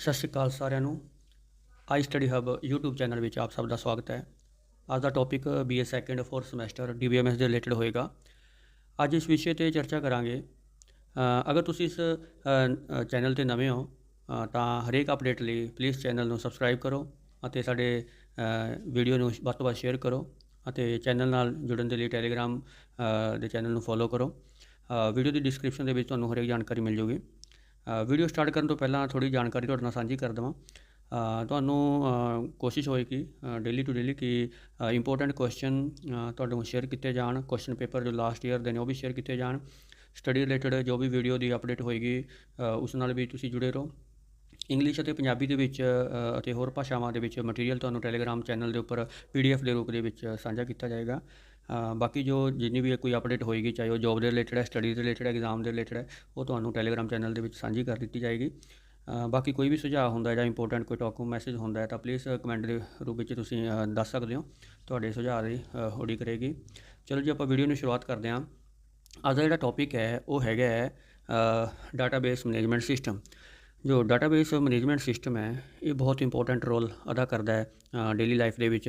ਸਤਿ ਸ਼੍ਰੀ ਅਕਾਲ ਸਾਰਿਆਂ ਨੂੰ। I study hub YouTube channel ਵਿੱਚ ਆਪ ਸਭ ਦਾ ਸਵਾਗਤ ਹੈ। ਅੱਜ ਦਾ topic BA second fourth semester DBMS ਦੇ ਰਿਲੇਟਡ ਹੋਏਗਾ। ਅੱਜ ਇਸ ਵਿਸ਼ੇ ਤੇ ਚਰਚਾ ਕਰਾਂਗੇ। ਅਗਰ ਤੁਸੀਂ ਇਸ ਚੈਨਲ ਤੇ ਨਵੇਂ ਹੋ ਤਾਂ ਹਰੇਕ ਅਪਡੇਟ ਲਈ ਪਲੀਜ਼ ਚੈਨਲ ਨੂੰ ਸਬਸਕ੍ਰਾਈਬ ਕਰੋ ਅਤੇ ਸਾਡੇ ਵੀਡੀਓ ਨੂੰ ਵੱਧ ਤੋਂ ਵੱਧ ਸ਼ੇਅਰ ਕਰੋ ਅਤੇ ਚੈਨਲ ਨਾਲ ਜੁੜਨ ਦੇ ਲਈ ਟੈਲੀਗ੍ਰਾਮ ਦੇ ਚੈਨਲ ਨੂੰ ਫੋਲੋ ਕਰੋ। ਵੀਡੀਓ ਦੀ ਡਿਸਕ੍ਰਿਪਸ਼ਨ ਦੇ ਵਿੱਚ ਤੁਹਾਨੂੰ ਹਰੇਕ ਜਾਣਕਾਰੀ ਮਿਲ ਜੂਗੀ। ਵੀਡੀਓ ਸਟਾਰਟ ਕਰਨ ਤੋਂ ਪਹਿਲਾਂ ਥੋੜੀ ਜਾਣਕਾਰੀ ਤੁਹਾਡੇ ਨਾਲ ਸਾਂਝੀ ਕਰ ਦੇਵਾਂ। ਤੁਹਾਨੂੰ ਕੋਸ਼ਿਸ਼ ਹੋਏਗੀ ਡੇਲੀ ਟੂ ਡੇਲੀ ਕਿ ਇੰਪੋਰਟੈਂਟ ਕੁਐਸਚਨ ਤੁਹਾਡੇ ਨੂੰ ਸ਼ੇਅਰ ਕੀਤੇ ਜਾਣ। ਕੁਐਸਚਨ ਪੇਪਰ ਜੋ ਲਾਸਟ ਈਅਰ ਦੇ ਨੇ, ਉਹ ਵੀ ਸ਼ੇਅਰ ਕੀਤੇ ਜਾਣ। ਸਟੱਡੀ ਰਿਲੇਟਡ ਜੋ ਵੀ ਵੀਡੀਓ ਦੀ ਅਪਡੇਟ ਹੋਏਗੀ ਉਸ ਨਾਲ ਵੀ ਤੁਸੀਂ ਜੁੜੇ ਰਹੋ। ਇੰਗਲਿਸ਼ ਅਤੇ ਪੰਜਾਬੀ ਦੇ ਵਿੱਚ ਅਤੇ ਹੋਰ ਭਾਸ਼ਾਵਾਂ ਦੇ ਵਿੱਚ ਮਟੀਰੀਅਲ ਤੁਹਾਨੂੰ ਟੈਲੀਗ੍ਰਾਮ ਚੈਨਲ ਦੇ ਉੱਪਰ ਪੀਡੀਐਫ ਦੇ ਰੂਪ ਦੇ ਵਿੱਚ ਸਾਂਝਾ ਕੀਤਾ ਜਾਏਗਾ। ਬਾਕੀ ਜੋ ਜਿੰਨੀ ਵੀ ਕੋਈ ਅਪਡੇਟ ਹੋਏਗੀ ਚਾਹੇ ਉਹ ਜੌਬ ਦੇ ਰਿਲੇਟਡ ਹੈ ਸਟੱਡੀ ਦੇ ਰਿਲੇਟਡ ਹੈ ਐਗਜ਼ਾਮ ਦੇ ਰਿਲੇਟਡ ਹੈ ਉਹ ਤੁਹਾਨੂੰ ਟੈਲੀਗ੍ਰਾਮ ਚੈਨਲ ਦੇ ਵਿੱਚ ਸਾਂਝੀ ਕਰ ਦਿੱਤੀ ਜਾਏਗੀ। ਬਾਕੀ ਕੋਈ ਵੀ ਸੁਝਾਅ ਹੁੰਦਾ ਜਾਂ ਇੰਪੋਰਟੈਂਟ ਕੋਈ ਟਾਕੂ ਮੈਸੇਜ ਹੁੰਦਾ ਹੈ ਤਾਂ ਪਲੀਜ਼ ਕਮੈਂਟ ਦੇ ਰੂਪ ਵਿੱਚ ਤੁਸੀਂ ਦੱਸ ਸਕਦੇ ਹੋ। ਤੁਹਾਡੇ ਸੁਝਾਅ ਦੀ ਅ, ਹੋੜੀ ਕਰੇਗੀ। ਚਲੋ ਜੀ ਆਪਾਂ ਵੀਡੀਓ ਨੂੰ ਸ਼ੁਰੂਆਤ ਕਰਦੇ ਹਾਂ। ਅੱਜ ਦਾ ਜਿਹੜਾ ਟੌਪਿਕ ਹੈ ਉਹ ਹੈਗਾ ਹੈ ਡਾਟਾਬੇਸ ਮੈਨੇਜਮੈਂਟ ਸਿਸਟਮ ਜੋ ਡਾਟਾਬੇਸ ਮੈਨੇਜਮੈਂਟ ਸਿਸਟਮ ਹੈ ਇਹ ਬਹੁਤ ਇੰਪੋਰਟੈਂਟ ਰੋਲ ਅਦਾ ਕਰਦਾ ਹੈ ਡੇਲੀ ਲਾਈਫ ਦੇ ਵਿੱਚ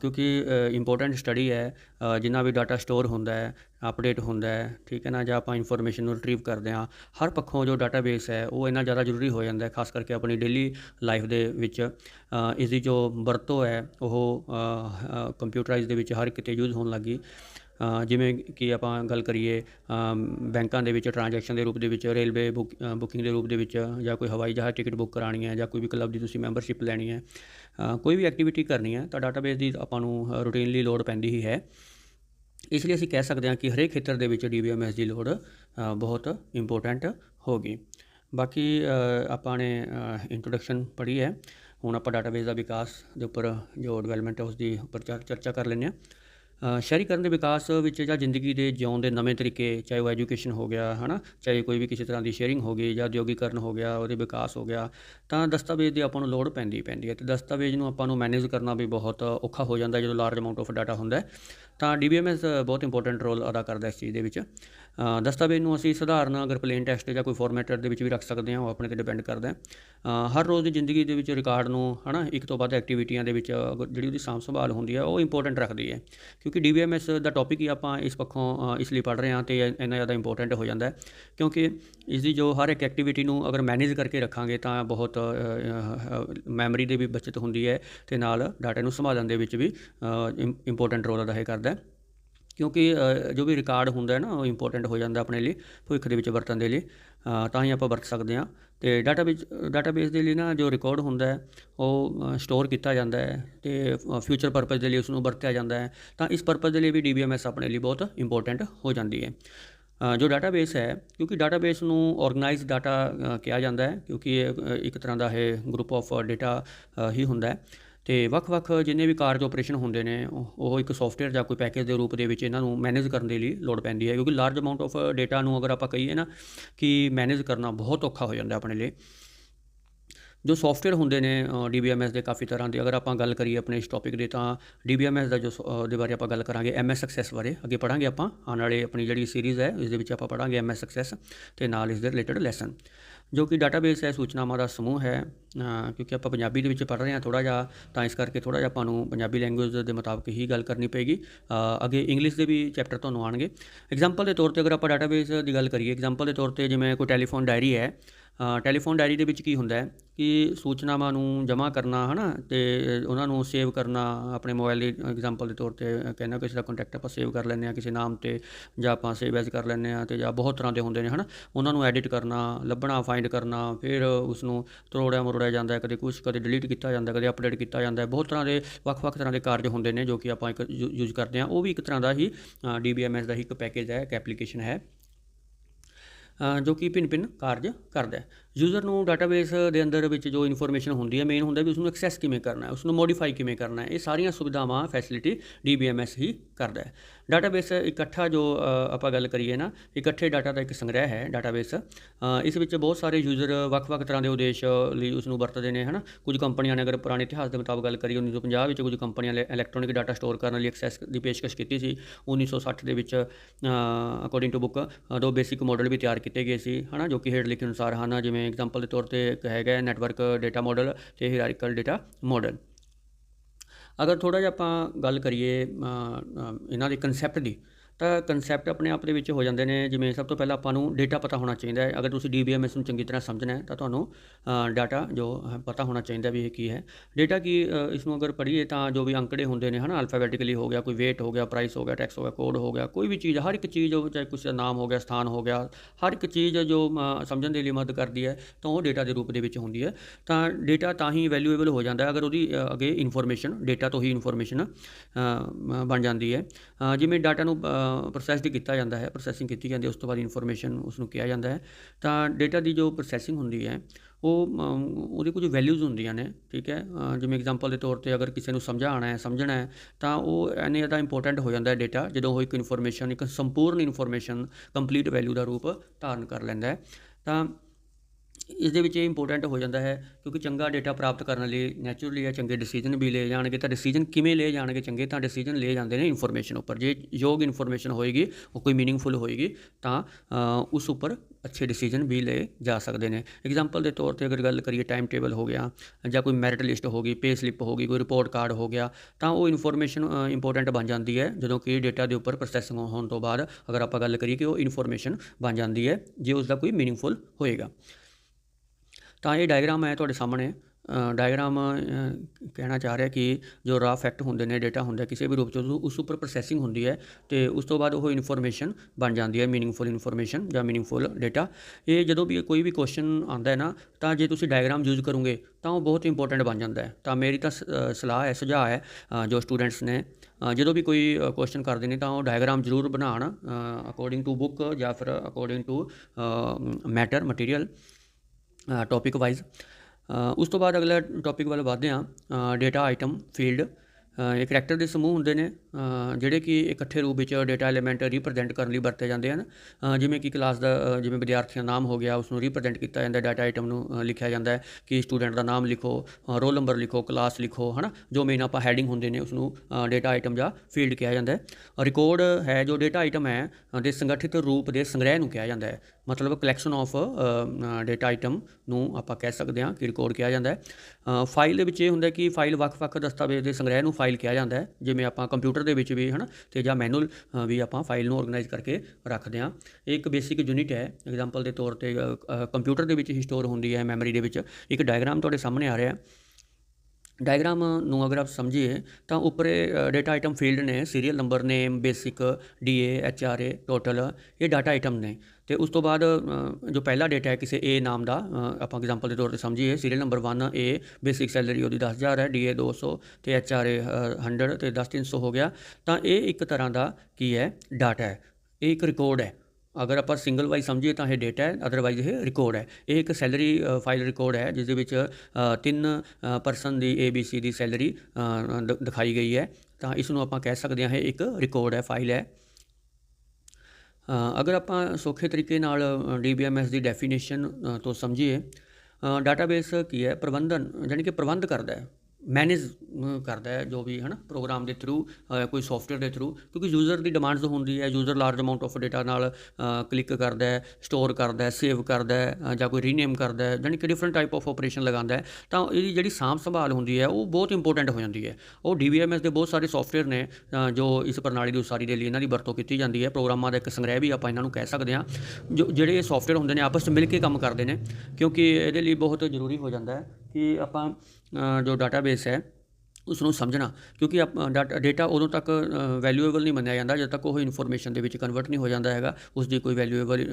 ਕਿਉਂਕਿ ਇੰਪੋਰਟੈਂਟ ਸਟੱਡੀ ਹੈ ਜਿੰਨਾ ਵੀ ਡਾਟਾ ਸਟੋਰ ਹੁੰਦਾ ਹੈ ਅਪਡੇਟ ਹੁੰਦਾ ਹੈ ਠੀਕ ਹੈ ਨਾ ਜਾਂ ਆਪਾਂ ਇਨਫੋਰਮੇਸ਼ਨ ਨੂੰ ਰਿਟਰੀਵ ਕਰਦੇ ਹਾਂ ਹਰ ਪੱਖੋਂ ਜੋ ਡਾਟਾਬੇਸ ਹੈ ਉਹ ਇੰਨਾ ਜ਼ਿਆਦਾ ਜ਼ਰੂਰੀ ਹੋ ਜਾਂਦਾ ਹੈ ਖਾਸ ਕਰਕੇ ਆਪਣੀ ਡੇਲੀ ਲਾਈਫ ਦੇ ਵਿੱਚ ਅ, ਇਸ ਦੀ ਜੋ ਵਰਤੋਂ ਹੈ ਉਹ ਕੰਪਿਊਟਰਾਈਜ਼ ਦੇ ਵਿੱਚ ਹਰ ਕਿਤੇ ਯੂਜ਼ ਹੋਣ ਲੱਗੀ ਜਿਵੇਂ ਕਿ ਆਪਾਂ ਗੱਲ ਕਰੀਏ ਬੈਂਕਾਂ ਦੇ ਵਿੱਚ ਟ੍ਰਾਂਜੈਕਸ਼ਨ ਦੇ ਰੂਪ ਦੇ ਵਿੱਚ ਰੇਲਵੇ ਬੁਕ ਬੁਕਿੰਗ ਦੇ ਰੂਪ ਦੇ ਵਿੱਚ, ਜਾਂ ਕੋਈ ਹਵਾਈ ਜਹਾਜ਼ ਟਿਕਟ ਬੁੱਕ ਕਰਾਉਣੀ ਹੈ, ਜਾਂ ਕੋਈ ਵੀ ਕਲੱਬ ਦੀ ਤੁਸੀਂ ਮੈਂਬਰਸ਼ਿਪ ਲੈਣੀ ਹੈ ਕੋਈ ਵੀ ਐਕਟੀਵਿਟੀ ਕਰਨੀ ਹੈ, ਤਾਂ ਡਾਟਾਬੇਸ ਦੀ ਆਪਾਂ ਨੂੰ ਰੂਟੀਨਲੀ ਲੋੜ ਪੈਂਦੀ ਹੀ ਹੈ। ਇਸ ਲਈ ਅਸੀਂ ਕਹਿ ਸਕਦੇ ਹਾਂ ਕਿ ਹਰੇਕ ਖੇਤਰ ਦੇ ਵਿੱਚ DBMS ਦੀ ਲੋੜ ਬਹੁਤ ਇੰਪੋਰਟੈਂਟ ਹੋਗੀ। ਬਾਕੀ ਆਪਾਂ ਨੇ ਇੰਟਰੋਡਕਸ਼ਨ ਪੜ੍ਹੀ ਹੈ, ਹੁਣ ਆਪਾਂ ਡਾਟਾਬੇਸ ਦਾ ਵਿਕਾਸ ਦੇ ਉੱਪਰ, ਜੋ ਡਿਵੈਲਪਮੈਂਟ ਹੈ, ਉਸ ਦੀ ਉੱਪਰ ਚਰਚਾ ਕਰ ਲੈਂਦੇ ਹਾਂ। ਸ਼ਹਿਰੀਕਰਨ ਦੇ ਵਿਕਾਸ ਵਿੱਚ ਜਾਂ ਜ਼ਿੰਦਗੀ ਦੇ ਜਿਉਣ ਦੇ ਨਵੇਂ ਤਰੀਕੇ, ਚਾਹੇ ਉਹ ਐਜੂਕੇਸ਼ਨ ਹੋ ਗਿਆ, ਹਨਾ? ਚਾਹੇ ਕੋਈ ਵੀ ਕਿਸੇ ਤਰ੍ਹਾਂ ਦੀ ਸ਼ੇਅਰਿੰਗ ਹੋ ਗਈ ਜਾਂ ਉਦਯੋਗੀਕਰਨ ਹੋ ਗਿਆ, ਉਹਦੇ ਵਿਕਾਸ ਹੋ ਗਿਆ, ਤਾਂ ਦਸਤਾਵੇਜ਼ ਦੀ ਆਪਾਂ ਨੂੰ ਲੋੜ ਪੈਂਦੀ ਹੀ ਪੈਂਦੀ ਹੈ। ਤੇ ਦਸਤਾਵੇਜ਼ ਨੂੰ ਆਪਾਂ ਨੂੰ ਮੈਨੇਜ ਕਰਨਾ ਵੀ ਬਹੁਤ ਔਖਾ ਹੋ ਜਾਂਦਾ ਜਦੋਂ ਲਾਰਜ ਅਮਾਉਂਟ ਆਫ ਡਾਟਾ ਹੁੰਦਾ ਤਾਂ DBMS ਬਹੁਤ ਇੰਪੋਰਟੈਂਟ ਰੋਲ ਅਦਾ ਕਰਦਾ ਇਸ ਚੀਜ਼ ਦੇ ਵਿੱਚ। ਦਸਤਾਵੇਜ਼ ਨੂੰ ਅਸੀਂ ਸਧਾਰਨ ਅਗਰ ਪਲੇਨ ਟੈਕਸਟ ਜਾਂ ਕੋਈ ਫਾਰਮੈਟਰ ਦੇ ਵਿੱਚ ਵੀ ਰੱਖ ਸਕਦੇ ਹਾਂ, ਉਹ ਆਪਣੇ ਤੇ ਡਿਪੈਂਡ ਕਰਦਾ ਹਰ ਰੋਜ਼ ਦੀ ਜ਼ਿੰਦਗੀ ਦੇ ਵਿੱਚ ਰਿਕਾਰਡ ਨੂੰ ਹਨਾ, ਇੱਕ ਤੋਂ ਵੱਧ ਐਕਟੀਵਿਟੀਆਂ ਦੇ ਵਿੱਚ ਜਿਹੜੀ ਉਹਦੀ ਸਾਂਭ ਸੰਭਾਲ ਹੁੰਦੀ ਹੈ, ਉਹ ਇੰਪੋਰਟੈਂਟ ਰੱਖਦੀ ਹੈ। ਕਿਉਂਕਿ DBMS ਦਾ ਟੌਪਿਕ ਹੀ ਆਪਾਂ ਇਸ ਪੱਖੋਂ ਇਸ ਲਈ ਪੜ੍ਹ ਰਹੇ ਹਾਂ ਤੇ ਇੰਨਾ ਜ਼ਿਆਦਾ ਇੰਪੋਰਟੈਂਟ ਹੋ ਜਾਂਦਾ ਹੈ। ਕਿਉਂਕਿ ਇਸ ਦੀ ਜੋ ਹਰ ਇੱਕ ਐਕਟੀਵਿਟੀ ਨੂੰ ਅਗਰ ਮੈਨੇਜ ਕਰਕੇ ਰੱਖਾਂਗੇ ਤਾਂ ਬਹੁਤ ਮੈਮਰੀ ਦੇ ਵੀ ਬਚਤ ਹੁੰਦੀ ਹੈ ਤੇ ਨਾਲ ਡਾਟਾ ਨੂੰ ਸੰਭਾਲਣ ਦੇ ਵਿੱਚ ਵੀ ਇੰਪੋਰਟੈਂਟ ਰੋਲ ਅਦਾ ਇਹ ਕਰਦਾ ਹੈ, ਕਿਉਂਕਿ ਜੋ ਵੀ ਰਿਕਾਰਡ ਹੁੰਦਾ ਹੈ ਨਾ, ਉਹ ਇੰਪੋਰਟੈਂਟ ਹੋ ਜਾਂਦਾ ਆਪਣੇ ਲਈ, ਭਵਿੱਖ ਦੇ ਵਿੱਚ ਵਰਤਣ ਦੇ ਲਈ ਤਾਂ ਹੀ ਆਪਾਂ ਵਰਤ ਸਕਦੇ ਹਾਂ। ਤੇ ਡਾਟਾਬੇਸ ਡਾਟਾਬੇਸ ਦੇ ਲਈ ਨਾ ਜੋ ਰਿਕਾਰਡ ਹੁੰਦਾ ਹੈ, ਉਹ ਸਟੋਰ ਕੀਤਾ ਜਾਂਦਾ ਹੈ ਤੇ ਫਿਊਚਰ ਪਰਪਸ ਦੇ ਲਈ ਉਸ ਨੂੰ ਵਰਤਿਆ ਜਾਂਦਾ ਹੈ। ਤਾਂ ਇਸ ਪਰਪਸ ਦੇ ਲਈ ਵੀ DBMS ਆਪਣੇ ਲਈ ਬਹੁਤ ਇੰਪੋਰਟੈਂਟ ਹੋ ਜਾਂਦੀ ਹੈ। ਜੋ ਡਾਟਾਬੇਸ ਹੈ, ਕਿਉਂਕਿ ਡਾਟਾਬੇਸ ਨੂੰ ਆਰਗੇਨਾਈਜ਼ ਡਾਟਾ ਕਿਹਾ ਜਾਂਦਾ ਹੈ, ਕਿਉਂਕਿ ਇਹ ਇੱਕ ਤਰ੍ਹਾਂ ਦਾ ਇਹ ਗਰੁੱਪ ਆਫ ਡਾਟਾ ਹੀ ਹੁੰਦਾ ਹੈ। ਤੇ ਵੱਖ-ਵੱਖ ਜਿੰਨੇ ਵੀ ਕਾਰਜ ਆਪਰੇਸ਼ਨ ਹੁੰਦੇ ਨੇ ਉਹ ਇੱਕ ਸੌਫਟਵੇਅਰ ਜਾਂ ਕੋਈ ਪੈਕੇਜ ਦੇ ਰੂਪ ਦੇ ਵਿੱਚ ਇਹਨਾਂ ਨੂੰ ਮੈਨੇਜ ਕਰਨ ਦੇ ਲਈ ਲੋੜ ਪੈਂਦੀ ਹੈ ਕਿਉਂਕਿ ਲਾਰਜ ਅਮਾਉਂਟ ਆਫ ਡਾਟਾ ਨੂੰ ਅਗਰ ਆਪਾਂ ਕਹੀਏ ਨਾ ਕਿ ਮੈਨੇਜ ਕਰਨਾ ਬਹੁਤ ਔਖਾ ਹੋ ਜਾਂਦਾ ਆਪਣੇ ਲਈ। ਜੋ ਸੌਫਟਵੇਅਰ ਹੁੰਦੇ ਨੇ DBMS ਦੇ ਕਾਫੀ ਤਰ੍ਹਾਂ ਦੇ ਅਗਰ ਆਪਾਂ ਗੱਲ ਕਰੀਏ ਆਪਣੇ ਇਸ ਟੌਪਿਕ ਦੇ ਤਾਂ DBMS ਦਾ ਜੋ ਸ- ਅ, ਦੇ ਬਾਰੇ ਆਪਾਂ ਗੱਲ ਕਰਾਂਗੇ MS ਸਕਸੈਸ ਬਾਰੇ ਅੱਗੇ ਪੜਾਂਗੇ ਆਪਾਂ ਆਉਣ ਵਾਲੇ ਆਪਣੀ ਜਿਹੜੀ ਸੀਰੀਜ਼ ਹੈ ਇਸ ਦੇ ਵਿੱਚ ਆਪਾਂ ਪੜਾਂਗੇ MS ਸਕਸੈਸ ਤੇ ਨਾਲ ਇਸ ਦੇ ਰਿਲੇਟਡ ਲੈਸਨ ਜੋ ਕਿ ਡਾਟਾਬੇਸ ਹੈ, ਸੂਚਨਾਵਾਂ ਦਾ ਸਮੂਹ ਹੈ ਕਿਉਂਕਿ ਆਪਾਂ ਪੰਜਾਬੀ ਦੇ ਵਿੱਚ ਪੜ੍ਹ ਰਹੇ ਹਾਂ ਥੋੜਾ ਜਿਹਾ, ਤਾਂ ਇਸ ਕਰਕੇ ਥੋੜਾ ਜਿਹਾ ਆਪਾਂ ਨੂੰ ਪੰਜਾਬੀ ਲੈਂਗੁਏਜ ਦੇ ਮੁਤਾਬਕ ਹੀ ਗੱਲ ਕਰਨੀ ਪਏਗੀ। ਅੱਗੇ ਇੰਗਲਿਸ਼ ਦੇ ਵੀ ਚੈਪਟਰ ਤੁਹਾਨੂੰ ਆਣਗੇ ਐਗਜ਼ਾਮਪਲ ਦੇ ਤੌਰ ਤੇ ਅਗਰ ਆਪਾਂ ਡਾਟਾਬੇਸ ਦੀ ਗੱਲ ਕਰੀਏ ਐਗਜ਼ਾਮਪਲ ਦੇ ਤੌਰ ਤੇ ਜਿਵੇਂ ਕੋਈ ਟੈਲੀਫੋਨ ਡਾਇਰੀ ਹੈ ਟੈਲੀਫੋਨ ਡਾਇਰੀ ਦੇ ਵਿੱਚ ਕੀ ਹੁੰਦਾ ਹੈ? ਕਿ ਸੂਚਨਾਵਾਂ ਨੂੰ ਜਮ੍ਹਾਂ ਕਰਨਾ, ਹਨਾ, ਤੇ ਉਹਨਾਂ ਨੂੰ ਸੇਵ ਕਰਨਾ, ਆਪਣੇ ਮੋਬਾਈਲ ਦੀ ਐਗਜ਼ਾਮਪਲ ਦੇ ਤੌਰ ਤੇ ਕਹਿੰਦਾ ਕਿਸੇ ਦਾ ਕੰਟੈਕਟ ਆਪਾਂ ਸੇਵ ਕਰ ਲੈਂਦੇ ਆ ਕਿਸੇ ਨਾਮ ਤੇ ਜਾਂ ਆਪਾਂ ਸੇਵ ਐਜ਼ ਕਰ ਲੈਂਦੇ ਆ ਤੇ ਜਾਂ ਬਹੁਤ ਤਰ੍ਹਾਂ ਦੇ ਹੁੰਦੇ ਨੇ, ਹਨਾ, ਉਹਨਾਂ ਨੂੰ ਐਡਿਟ ਕਰਨਾ, ਲੱਭਣਾ ਫਾਈਂਡ ਕਰਨਾ, ਫਿਰ ਉਸ ਨੂੰ ਤਰੋੜਿਆ ਮਰੋੜਿਆ ਜਾਂਦਾ ਹੈ ਕਦੇ ਕੁਝ ਕਦੇ ਡਿਲੀਟ ਕੀਤਾ ਜਾਂਦਾ, ਕਦੇ ਅਪਡੇਟ ਕੀਤਾ ਜਾਂਦਾ ਹੈ ਬਹੁਤ ਤਰ੍ਹਾਂ ਦੇ ਵੱਖ-ਵੱਖ ਤਰ੍ਹਾਂ ਦੇ ਕਾਰਜ ਹੁੰਦੇ ਨੇ ਜੋ ਕਿ ਆਪਾਂ ਇੱਕ ਯੂਜ਼ ਕਰਦੇ ਆ ਉਹ ਵੀ ਇੱਕ ਤਰ੍ਹਾਂ ਦਾ ਹੀ DBMS ਦਾ ਹੀ ਇੱਕ ਪੈਕੇਜ ਹੈ, ਇੱਕ ਐਪਲੀਕੇਸ਼ਨ ਹੈ ਜੋ ਕਿ ਭਿੰਨ ਭਿੰਨ ਕਾਰਜ ਕਰਦਾ ਹੈ। ਯੂਜ਼ਰ ਨੂੰ ਡਾਟਾਬੇਸ ਦੇ ਅੰਦਰ ਵਿੱਚ ਜੋ ਇਨਫੋਰਮੇਸ਼ਨ ਹੁੰਦੀ ਹੈ ਮੇਨ ਹੁੰਦਾ ਵੀ ਉਸ ਨੂੰ ਐਕਸੈਸ ਕਿਵੇਂ ਕਰਨਾ ਹੈ ਉਸ ਨੂੰ ਮੋਡੀਫਾਈ ਕਿਵੇਂ ਕਰਨਾ ਹੈ, ਇਹ ਸਾਰੀਆਂ ਸੁਵਿਧਾਵਾਂ ਫੈਸਿਲਿਟੀ DBMS ਹੀ ਕਰਦਾ ਹੈ। ਡਾਟਾਬੇਸ ਇਕੱਠਾ ਜੋ ਆਪਾਂ ਗੱਲ ਕਰੀਏ ਨਾ, ਇਕੱਠੇ ਡਾਟਾ ਦਾ ਇੱਕ ਸੰਗ੍ਰਹਿ ਹੈ ਡਾਟਾਬੇਸ ਇਸ ਵਿੱਚ ਬਹੁਤ ਸਾਰੇ ਯੂਜ਼ਰ ਵੱਖ-ਵੱਖ ਤਰ੍ਹਾਂ ਦੇ ਉਦੇਸ਼ ਲਈ ਉਸ ਨੂੰ ਵਰਤਦੇ ਨੇ, ਹਨਾ? ਕੁਝ ਕੰਪਨੀਆਂ ਨੇ ਅਗਰ ਪੁਰਾਣੇ ਇਤਿਹਾਸ ਦੇ ਮੁਤਾਬਕ ਗੱਲ ਕਰੀਏ 1950 ਵਿੱਚ ਕੁਝ ਕੰਪਨੀਆਂ ਨੇ ਇਲੈਕਟ੍ਰੋਨਿਕ ਡਾਟਾ ਸਟੋਰ ਕਰਨ ਲਈ ਐਕਸੈਸ ਦੀ ਪੇਸ਼ਕਸ਼ ਕੀਤੀ ਸੀ। 1960 ਦੇ ਵਿੱਚ ਅਕੋਰਡਿੰਗ ਟੂ ਬੁੱਕ ਦੋ ਬੇਸਿਕ ਮਾਡਲ ਵੀ ਤਿਆਰ ਕੀਤੇ ਗਏ ਸੀ, ਹਨਾ? ਜੋ ਕਿ ਹੇਠ ਲਿਖੇ ਅਨੁਸਾਰ ਹਨ, ਜਿਵੇਂ ਜਿਵੇਂ ਐਗਜ਼ਾਮਪਲ ਦੇ ਤੌਰ ਤੇ ਇੱਕ ਹੈਗਾ ਨੈਟਵਰਕ ਡਾਟਾ ਮਾਡਲ ਤੇ ਹੀਰਾਰਕੀਕਲ ਡਾਟਾ ਮਾਡਲ ਅਗਰ ਥੋੜਾ ਜਿਹਾ ਆਪਾਂ ਗੱਲ ਕਰੀਏ ਇਹਨਾਂ ਦੇ ਕਨਸੈਪਟ ਦੀ ਤਾਂ ਕਨਸੈਪਟ ਆਪਣੇ ਆਪ ਦੇ ਵਿੱਚ ਹੋ ਜਾਂਦੇ ਨੇ ਜਿਵੇਂ ਸਭ ਤੋਂ ਪਹਿਲਾਂ ਆਪਾਂ ਨੂੰ ਡਾਟਾ ਪਤਾ ਹੋਣਾ ਚਾਹੀਦਾ ਹੈ। ਅਗਰ ਤੁਸੀਂ DBMS ਨੂੰ ਚੰਗੀ ਤਰ੍ਹਾਂ ਸਮਝਣਾ ਹੈ ਤਾਂ ਤੁਹਾਨੂੰ ਡਾਟਾ ਜੋ ਪਤਾ ਹੋਣਾ ਚਾਹੀਦਾ ਵੀ ਇਹ ਕੀ ਹੈ। ਡਾਟਾ ਕੀ ਅ, ਇਸ ਨੂੰ ਅਗਰ ਪੜ੍ਹੀਏ ਤਾਂ ਜੋ ਵੀ ਅੰਕੜੇ ਹੁੰਦੇ ਨੇ ਹਨਾ ਅਲਫਾਬੈਟਿਕਲੀ ਹੋ ਗਿਆ ਕੋਈ weight ਹੋ ਗਿਆ ਪ੍ਰਾਈਸ ਹੋ ਗਿਆ ਟੈਕਸ ਹੋ ਗਿਆ ਕੋਡ ਹੋ ਗਿਆ ਕੋਈ ਵੀ ਚੀਜ਼ ਹਰ ਇੱਕ ਚੀਜ਼ ਉਹ ਚਾਹੇ ਕੁਛ ਨਾਮ ਹੋ ਗਿਆ ਸਥਾਨ ਹੋ ਗਿਆ ਹਰ ਇੱਕ ਚੀਜ਼ ਜੋ ਸਮਝਣ ਦੇ ਲਈ ਮਦਦ ਕਰਦੀ ਹੈ ਤਾਂ ਉਹ ਡਾਟਾ ਦੇ ਰੂਪ ਦੇ ਵਿੱਚ ਹੁੰਦੀ ਹੈ। ਤਾਂ ਡਾਟਾ ਤਾਂ ਹੀ ਵੈਲਿਊਏਬਲ ਹੋ ਜਾਂਦਾ ਹੈ ਅਗਰ ਉਹਦੀ ਅ, ਅੱਗੇ ਇਨਫੋਰਮੇਸ਼ਨ ਡਾਟਾ ਤੋਂ ਹੀ ਇਨਫੋਰਮੇਸ਼ਨ ਬਣ ਜਾਂਦੀ ਹੈ। ਜਿਵੇਂ ਡਾਟਾ ਨੂੰ ਪ੍ਰੋਸੈਸਡ ਕੀਤਾ ਜਾਂਦਾ ਹੈ ਪ੍ਰੋਸੈਸਿੰਗ ਕੀਤੀ ਜਾਂਦੀ ਹੈ ਉਸ ਤੋਂ ਬਾਅਦ ਇਨਫੋਰਮੇਸ਼ਨ ਉਸ ਨੂੰ ਕਿਹਾ ਜਾਂਦਾ ਹੈ। ਤਾਂ ਡੇਟਾ ਦੀ ਜੋ ਪ੍ਰੋਸੈਸਿੰਗ ਹੁੰਦੀ ਹੈ ਉਹ ਅਮ, ਉਹਦੀ ਕੁਝ ਵੈਲਿਊਜ਼ ਹੁੰਦੀਆਂ ਨੇ ਠੀਕ ਹੈ? ਜਿਵੇਂ ਐਗਜ਼ਾਮਪਲ ਦੇ ਤੌਰ ਤੇ ਅਗਰ ਕਿਸੇ ਨੂੰ ਸਮਝਾਉਣਾ ਹੈ ਸਮਝਣਾ ਹੈ ਤਾਂ ਉਹ ਐਨੇ ਜ਼ਿਆਦਾ ਇੰਪੋਰਟੈਂਟ ਹੋ ਜਾਂਦਾ ਹੈ ਡਾਟਾ ਜਦੋਂ ਉਹ ਇੱਕ ਇਨਫੋਰਮੇਸ਼ਨ ਇੱਕ ਸੰਪੂਰਨ ਇਨਫੋਰਮੇਸ਼ਨ ਕੰਪਲੀਟ ਵੈਲਿਊ ਦਾ ਰੂਪ ਧਾਰਨ ਕਰ ਲੈਂਦਾ ਹੈ। ਤਾਂ ਇਸ ਦੇ ਵਿੱਚ ਇਹ ਇੰਪੋਰਟੈਂਟ ਹੋ ਜਾਂਦਾ ਹੈ ਕਿਉਂਕਿ ਚੰਗਾ ਡਾਟਾ ਪ੍ਰਾਪਤ ਕਰਨ ਲਈ ਨੈਚੁਰਲੀ ਹੈ ਚੰਗੇ ਡਿਸੀਜਨ ਵੀ ਲਏ ਜਾਣਗੇ ਤਾਂ ਡਿਸੀਜਨ ਕਿਵੇਂ ਲਏ ਜਾਣਗੇ ਚੰਗੇ ਤਾਂ ਡਿਸੀਜਨ ਲਏ ਜਾਂਦੇ ਨੇ ਇਨਫੋਰਮੇਸ਼ਨ ਉੱਪਰ। ਜੇ ਯੋਗ ਇਨਫੋਰਮੇਸ਼ਨ ਹੋਏਗੀ, ਉਹ ਕੋਈ ਮੀਨਿੰਗਫੁਲ ਹੋਏਗੀ, ਤਾਂ ਉਸ ਉੱਪਰ ਅੱਛੇ ਡਿਸੀਜਨ ਵੀ ਲਏ ਜਾ ਸਕਦੇ ਨੇ। ਐਗਜ਼ਾਮਪਲ ਦੇ ਤੌਰ ਤੇ ਅਗਰ ਗੱਲ ਕਰੀਏ ਟਾਈਮ ਟੇਬਲ ਹੋ ਗਿਆ ਜਾਂ ਕੋਈ ਮੈਰਿਟ ਲਿਸਟ ਹੋ ਗਈ ਪੇ ਸਲਿੱਪ ਹੋ ਗਈ, ਕੋਈ ਰਿਪੋਰਟ ਕਾਰਡ ਹੋ ਗਿਆ, ਤਾਂ ਉਹ ਇਨਫੋਰਮੇਸ਼ਨ ਇੰਪੋਰਟੈਂਟ ਬਣ ਜਾਂਦੀ ਹੈ ਜਦੋਂ ਕਿ ਡਾਟਾ ਦੇ ਉੱਪਰ ਪ੍ਰੋਸੈਸਿੰਗ ਹੋਣ ਤੋਂ ਬਾਅਦ ਅਗਰ ਆਪਾਂ ਗੱਲ ਕਰੀਏ ਕਿ ਉਹ ਇਨਫੋਰਮੇਸ਼ਨ ਬਣ ਜਾਂਦੀ ਹੈ, ਜੇ ਉਸ ਦਾ ਕੋਈ ਮੀਨਿੰਗਫੁਲ ਹੋਏਗਾ। ਤਾਂ ਇਹ ਡਾਇਗਰਾਮ ਹੈ ਤੁਹਾਡੇ ਸਾਹਮਣੇ। ਡਾਇਗਰਾਮ ਕਹਿਣਾ ਚਾਹ ਰਿਹਾ ਕਿ ਜੋ ਰਾ ਫੈਕਟ ਹੁੰਦੇ ਨੇ ਡਾਟਾ ਹੁੰਦਾ ਕਿਸੇ ਵੀ ਰੂਪ ਚ ਉਸ- ਉੱਪਰ ਪ੍ਰੋਸੈਸਿੰਗ ਹੁੰਦੀ ਹੈ ਤੇ ਉਸ ਤੋਂ ਬਾਅਦ ਉਹ ਇਨਫੋਰਮੇਸ਼ਨ ਬਣ ਜਾਂਦੀ ਹੈ ਮੀਨਿੰਗਫੁਲ ਇਨਫੋਰਮੇਸ਼ਨ ਜਾਂ ਮੀਨਿੰਗਫੁਲ ਡਾਟਾ ਇਹ ਜਦੋਂ ਵੀ ਕੋਈ ਵੀ ਕੁਐਸਚਨ ਆਉਂਦਾ ਹੈ ਨਾ, ਤਾਂ ਜੇ ਤੁਸੀਂ ਡਾਇਗਰਾਮ ਯੂਜ਼ ਕਰੋਗੇ, ਤਾਂ ਉਹ ਬਹੁਤ ਇੰਪੋਰਟੈਂਟ ਬਣ ਜਾਂਦਾ ਹੈ। ਤਾਂ ਮੇਰੀ ਤਾਂ ਸਲਾਹ ਹੈ, ਸੁਝਾਅ ਹੈ ਜੋ ਸਟੂਡੈਂਟਸ ਨੇ ਜਦੋਂ ਵੀ ਕੋਈ ਕੁਐਸਚਨ ਕਰਦੇ ਨੇ, ਤਾਂ ਉਹ ਡਾਇਗਰਾਮ ਜ਼ਰੂਰ ਬਣਾਉਣ ਅਕੋਰਡਿੰਗ ਟੂ ਬੁੱਕ ਜਾਂ ਫਿਰ according to matter material topic wise ਉਸ ਤੋਂ ਬਾਅਦ ਅਗਲਾ ਟੌਪਿਕ ਵੱਲ ਵਧਦੇ ਹਾਂ। ਡਾਟਾ ਆਈਟਮ ਫੀਲਡ ਇਹ ਕਰੈਕਟਰ ਦੇ ਸਮੂਹ ਹੁੰਦੇ ਨੇ। ਜਿਹੜੇ ਕਿ ਇਕੱਠੇ ਰੂਪ ਵਿੱਚ ਡਾਟਾ ਐਲੀਮੈਂਟ ਰਿਪਰੈਜ਼ੈਂਟ ਕਰਨ ਲਈ ਵਰਤੇ ਜਾਂਦੇ ਹਨ। ਜਿਵੇਂ ਕਿ ਕਲਾਸ ਦਾ ਜਿਵੇਂ ਵਿਦਿਆਰਥੀਆਂ ਦਾ ਨਾਮ ਹੋ ਗਿਆ ਉਸ ਨੂੰ ਰਿਪਰੈਜ਼ੈਂਟ ਕੀਤਾ ਜਾਂਦਾ ਡਾਟਾ ਆਈਟਮ ਨੂੰ ਲਿਖਿਆ ਜਾਂਦਾ ਹੈ ਕਿ ਸਟੂਡੈਂਟ ਦਾ ਨਾਮ ਲਿਖੋ ਰੋਲ ਨੰਬਰ ਲਿਖੋ ਕਲਾਸ ਲਿਖੋ, ਹਨਾ? ਜੋ ਮੇਨ ਆਪਾਂ ਹੈਡਿੰਗ ਹੁੰਦੇ ਨੇ ਉਸ ਨੂੰ ਡਾਟਾ ਆਈਟਮ ਜਾਂ ਫੀਲਡ ਕਿਹਾ ਜਾਂਦਾ ਹੈ। ਰਿਕਾਰਡ ਹੈ ਜੋ ਡਾਟਾ ਆਈਟਮ ਹੈ ਦੇ ਸੰਗਠਿਤ ਰੂਪ ਦੇ ਸੰਗ੍ਰਹਿ ਨੂੰ ਕਿਹਾ ਜਾਂਦਾ ਹੈ। ਮਤਲਬ ਕਲੈਕਸ਼ਨ ਆਫ ਡਾਟਾ ਆਈਟਮ ਨੂੰ ਆਪਾਂ ਕਹਿ ਸਕਦੇ ਹਾਂ ਕਿ ਰਿਕਾਰਡ ਕਿਹਾ ਜਾਂਦਾ ਹੈ। ਫਾਈਲ ਦੇ ਵਿੱਚ ਇਹ ਹੁੰਦਾ ਕਿ ਫਾਈਲ ਵੱਖ-ਵੱਖ ਦਸਤਾਵੇਜ਼ ਦੇ ਸੰਗ੍ਰਹਿ ਨੂੰ ਫਾਈਲ ਕਿਹਾ ਜਾਂਦਾ ਹੈ, ਜਿਵੇਂ ਆਪਾਂ ਕੰਪਿਊਟਰ ਦੇ ਵਿੱਚ ਵੀ, ਹਨਾ, ਤੇ ਜਾਂ ਮੈਨੂਅਲ ਵੀ ਆਪਾਂ ਫਾਈਲ ਨੂੰ ਆਰਗੇਨਾਈਜ਼ ਕਰਕੇ ਰੱਖਦੇ ਹਾਂ। ਇਹ ਇੱਕ ਬੇਸਿਕ ਯੂਨਿਟ ਹੈ। ਐਗਜ਼ਾਮਪਲ ਦੇ ਤੌਰ ਤੇ ਕੰਪਿਊਟਰ ਦੇ ਵਿੱਚ ਹੀ ਸਟੋਰ ਹੁੰਦੀ ਹੈ ਮੈਮਰੀ ਦੇ ਵਿੱਚ। ਇੱਕ ਡਾਇਗਰਾਮ ਤੁਹਾਡੇ ਸਾਹਮਣੇ ਆ ਰਿਹਾ ਹੈ। ਡਾਇਗਰਾਮ ਨੂੰ ਅਗਰ ਆਪ ਸਮਝੀਏ, ਤਾਂ ਉੱਪਰੇ ਡਾਟਾ ਆਈਟਮ ਫੀਲਡ ਨੇ serial number name basic DA HRA total ਇਹ ਡਾਟਾ ਆਈਟਮ ਨੇ। ਤੇ ਉਸ ਤੋਂ ਬਾਅਦ ਜੋ ਪਹਿਲਾ ਡੇਟਾ ਹੈ ਕਿਸੇ ਏ ਨਾਮ ਦਾ ਆਪਾਂ ਐਗਜ਼ਾਮਪਲ ਦੇ ਤੌਰ ਤੇ ਸਮਝੀਏ serial number 1 A basic salary ਉਹਦੀ 10000 ਹੈ ਡੀਏ 200 ਤੇ ਐਚਆਰਏ 100 ਤੇ 10300 ਹੋ ਗਿਆ। ਤਾਂ ਇਹ ਇੱਕ ਤਰ੍ਹਾਂ ਦਾ ਕੀ ਹੈ? ਡਾਟਾ ਹੈ। ਇਹ ਇੱਕ ਰਿਕਾਰਡ ਹੈ। ਅਗਰ ਆਪਾਂ ਸਿੰਗਲ ਵਾਈਜ਼ ਸਮਝੀਏ ਤਾਂ ਇਹ ਡੇਟਾ ਹੈ ਅਦਰਵਾਈਜ਼ ਇਹ ਰਿਕਾਰਡ ਹੈ। ਇਹ ਇੱਕ ਸੈਲਰੀ ਫਾਈਲ ਰਿਕਾਰਡ ਹੈ ਜਿਸ ਦੇ ਵਿੱਚ ਤਿੰਨ ਪਰਸਨ ਦੀ ਏ ਬੀ ਸੀ ਦੀ ਸੈਲਰੀ ਦਿਖਾਈ ਗਈ ਹੈ। ਤਾਂ ਇਸ ਨੂੰ ਆਪਾਂ ਕਹਿ ਸਕਦੇ ਹਾਂ ਇਹ ਇੱਕ ਰਿਕਾਰਡ ਹੈ ਫਾਈਲ ਹੈ। ਅਗਰ ਆਪਾਂ ਸੌਖੇ ਤਰੀਕੇ ਨਾਲ DBMS ਦੀ ਡੈਫੀਨੇਸ਼ਨ ਤੋਂ ਸਮਝੀਏ ਡਾਟਾਬੇਸ ਕੀ ਹੈ? ਪ੍ਰਬੰਧਨ ਯਾਨੀ ਕਿ ਪ੍ਰਬੰਧ ਕਰਦਾ ਹੈ। ਮੈਨੇਜ ਕਰਦਾ ਹੈ ਜੋ ਵੀ, ਹਨਾ ਪ੍ਰੋਗਰਾਮ ਦੇ ਥਰੂ ਕੋਈ ਸੌਫਟਵੇਅਰ ਦੇ ਥਰੂ ਕਿਉਂਕਿ ਯੂਜ਼ਰ ਦੀ ਡਿਮਾਂਡਸ ਹੁੰਦੀ ਹੈ user large amount of data ਨਾਲ ਕਲਿੱਕ ਕਰਦਾ ਹੈ ਸਟੋਰ ਕਰਦਾ ਹੈ ਸੇਵ ਕਰਦਾ ਹੈ ਜਾਂ ਕੋਈ ਰੀਨੇਮ ਕਰਦਾ ਹੈ ਯਾਨੀ ਕਿ ਡਿਫਰੈਂਟ ਟਾਈਪ ਆਫ ਆਪਰੇਸ਼ਨ ਲਗਾਉਂਦਾ ਹੈ, ਤਾਂ ਇਹਦੀ ਜਿਹੜੀ ਸਾਂਭ ਸੰਭਾਲ ਹੁੰਦੀ ਹੈ, ਉਹ ਬਹੁਤ ਇੰਪੋਰਟੈਂਟ ਹੋ ਜਾਂਦੀ ਹੈ। ਉਹ DBMS ਦੇ ਬਹੁਤ ਸਾਰੇ ਸੌਫਟਵੇਅਰ ਨੇ ਜੋ ਇਸ ਪ੍ਰਣਾਲੀ ਦੀ ਉਸਾਰੀ ਦੇ ਲਈ ਇਹਨਾਂ ਦੀ ਵਰਤੋਂ ਕੀਤੀ ਜਾਂਦੀ ਹੈ। ਪ੍ਰੋਗਰਾਮਾਂ ਦਾ ਇੱਕ ਸੰਗ੍ਰਹਿ ਵੀ ਆਪਾਂ ਇਹਨਾਂ ਨੂੰ ਕਹਿ ਸਕਦੇ ਹਾਂ। ਜੋ, ਜਿਹੜੇ ਇਹ ਸੌਫਟਵੇਅਰ ਹੁੰਦੇ ਨੇ, ਆਪਸ ਵਿੱਚ ਮਿਲ ਕੇ ਕੰਮ ਕਰਦੇ ਨੇ, ਕਿਉਂਕਿ ਇਹਦੇ ਲਈ ਬਹੁਤ ਜ਼ਰੂਰੀ ਹੋ ਜਾਂਦਾ ਹੈ। ਕਿ ਆਪਾਂ ਜੋ ਡਾਟਾਬੇਸ ਹੈ ਉਸ ਨੂੰ ਸਮਝਣਾ। ਕਿਉਂਕਿ ਡਾਟਾ ਉਦੋਂ ਤੱਕ ਵੈਲਿਊਏਬਲ ਨਹੀਂ ਮੰਨਿਆ ਜਾਂਦਾ ਜਦ ਤੱਕ ਉਹ ਇਨਫੋਰਮੇਸ਼ਨ ਦੇ ਵਿੱਚ ਕਨਵਰਟ ਨਹੀਂ ਹੋ ਜਾਂਦਾ ਹੈਗਾ ਉਸ ਦੀ ਕੋਈ ਵੈਲਿਊਏਬਲ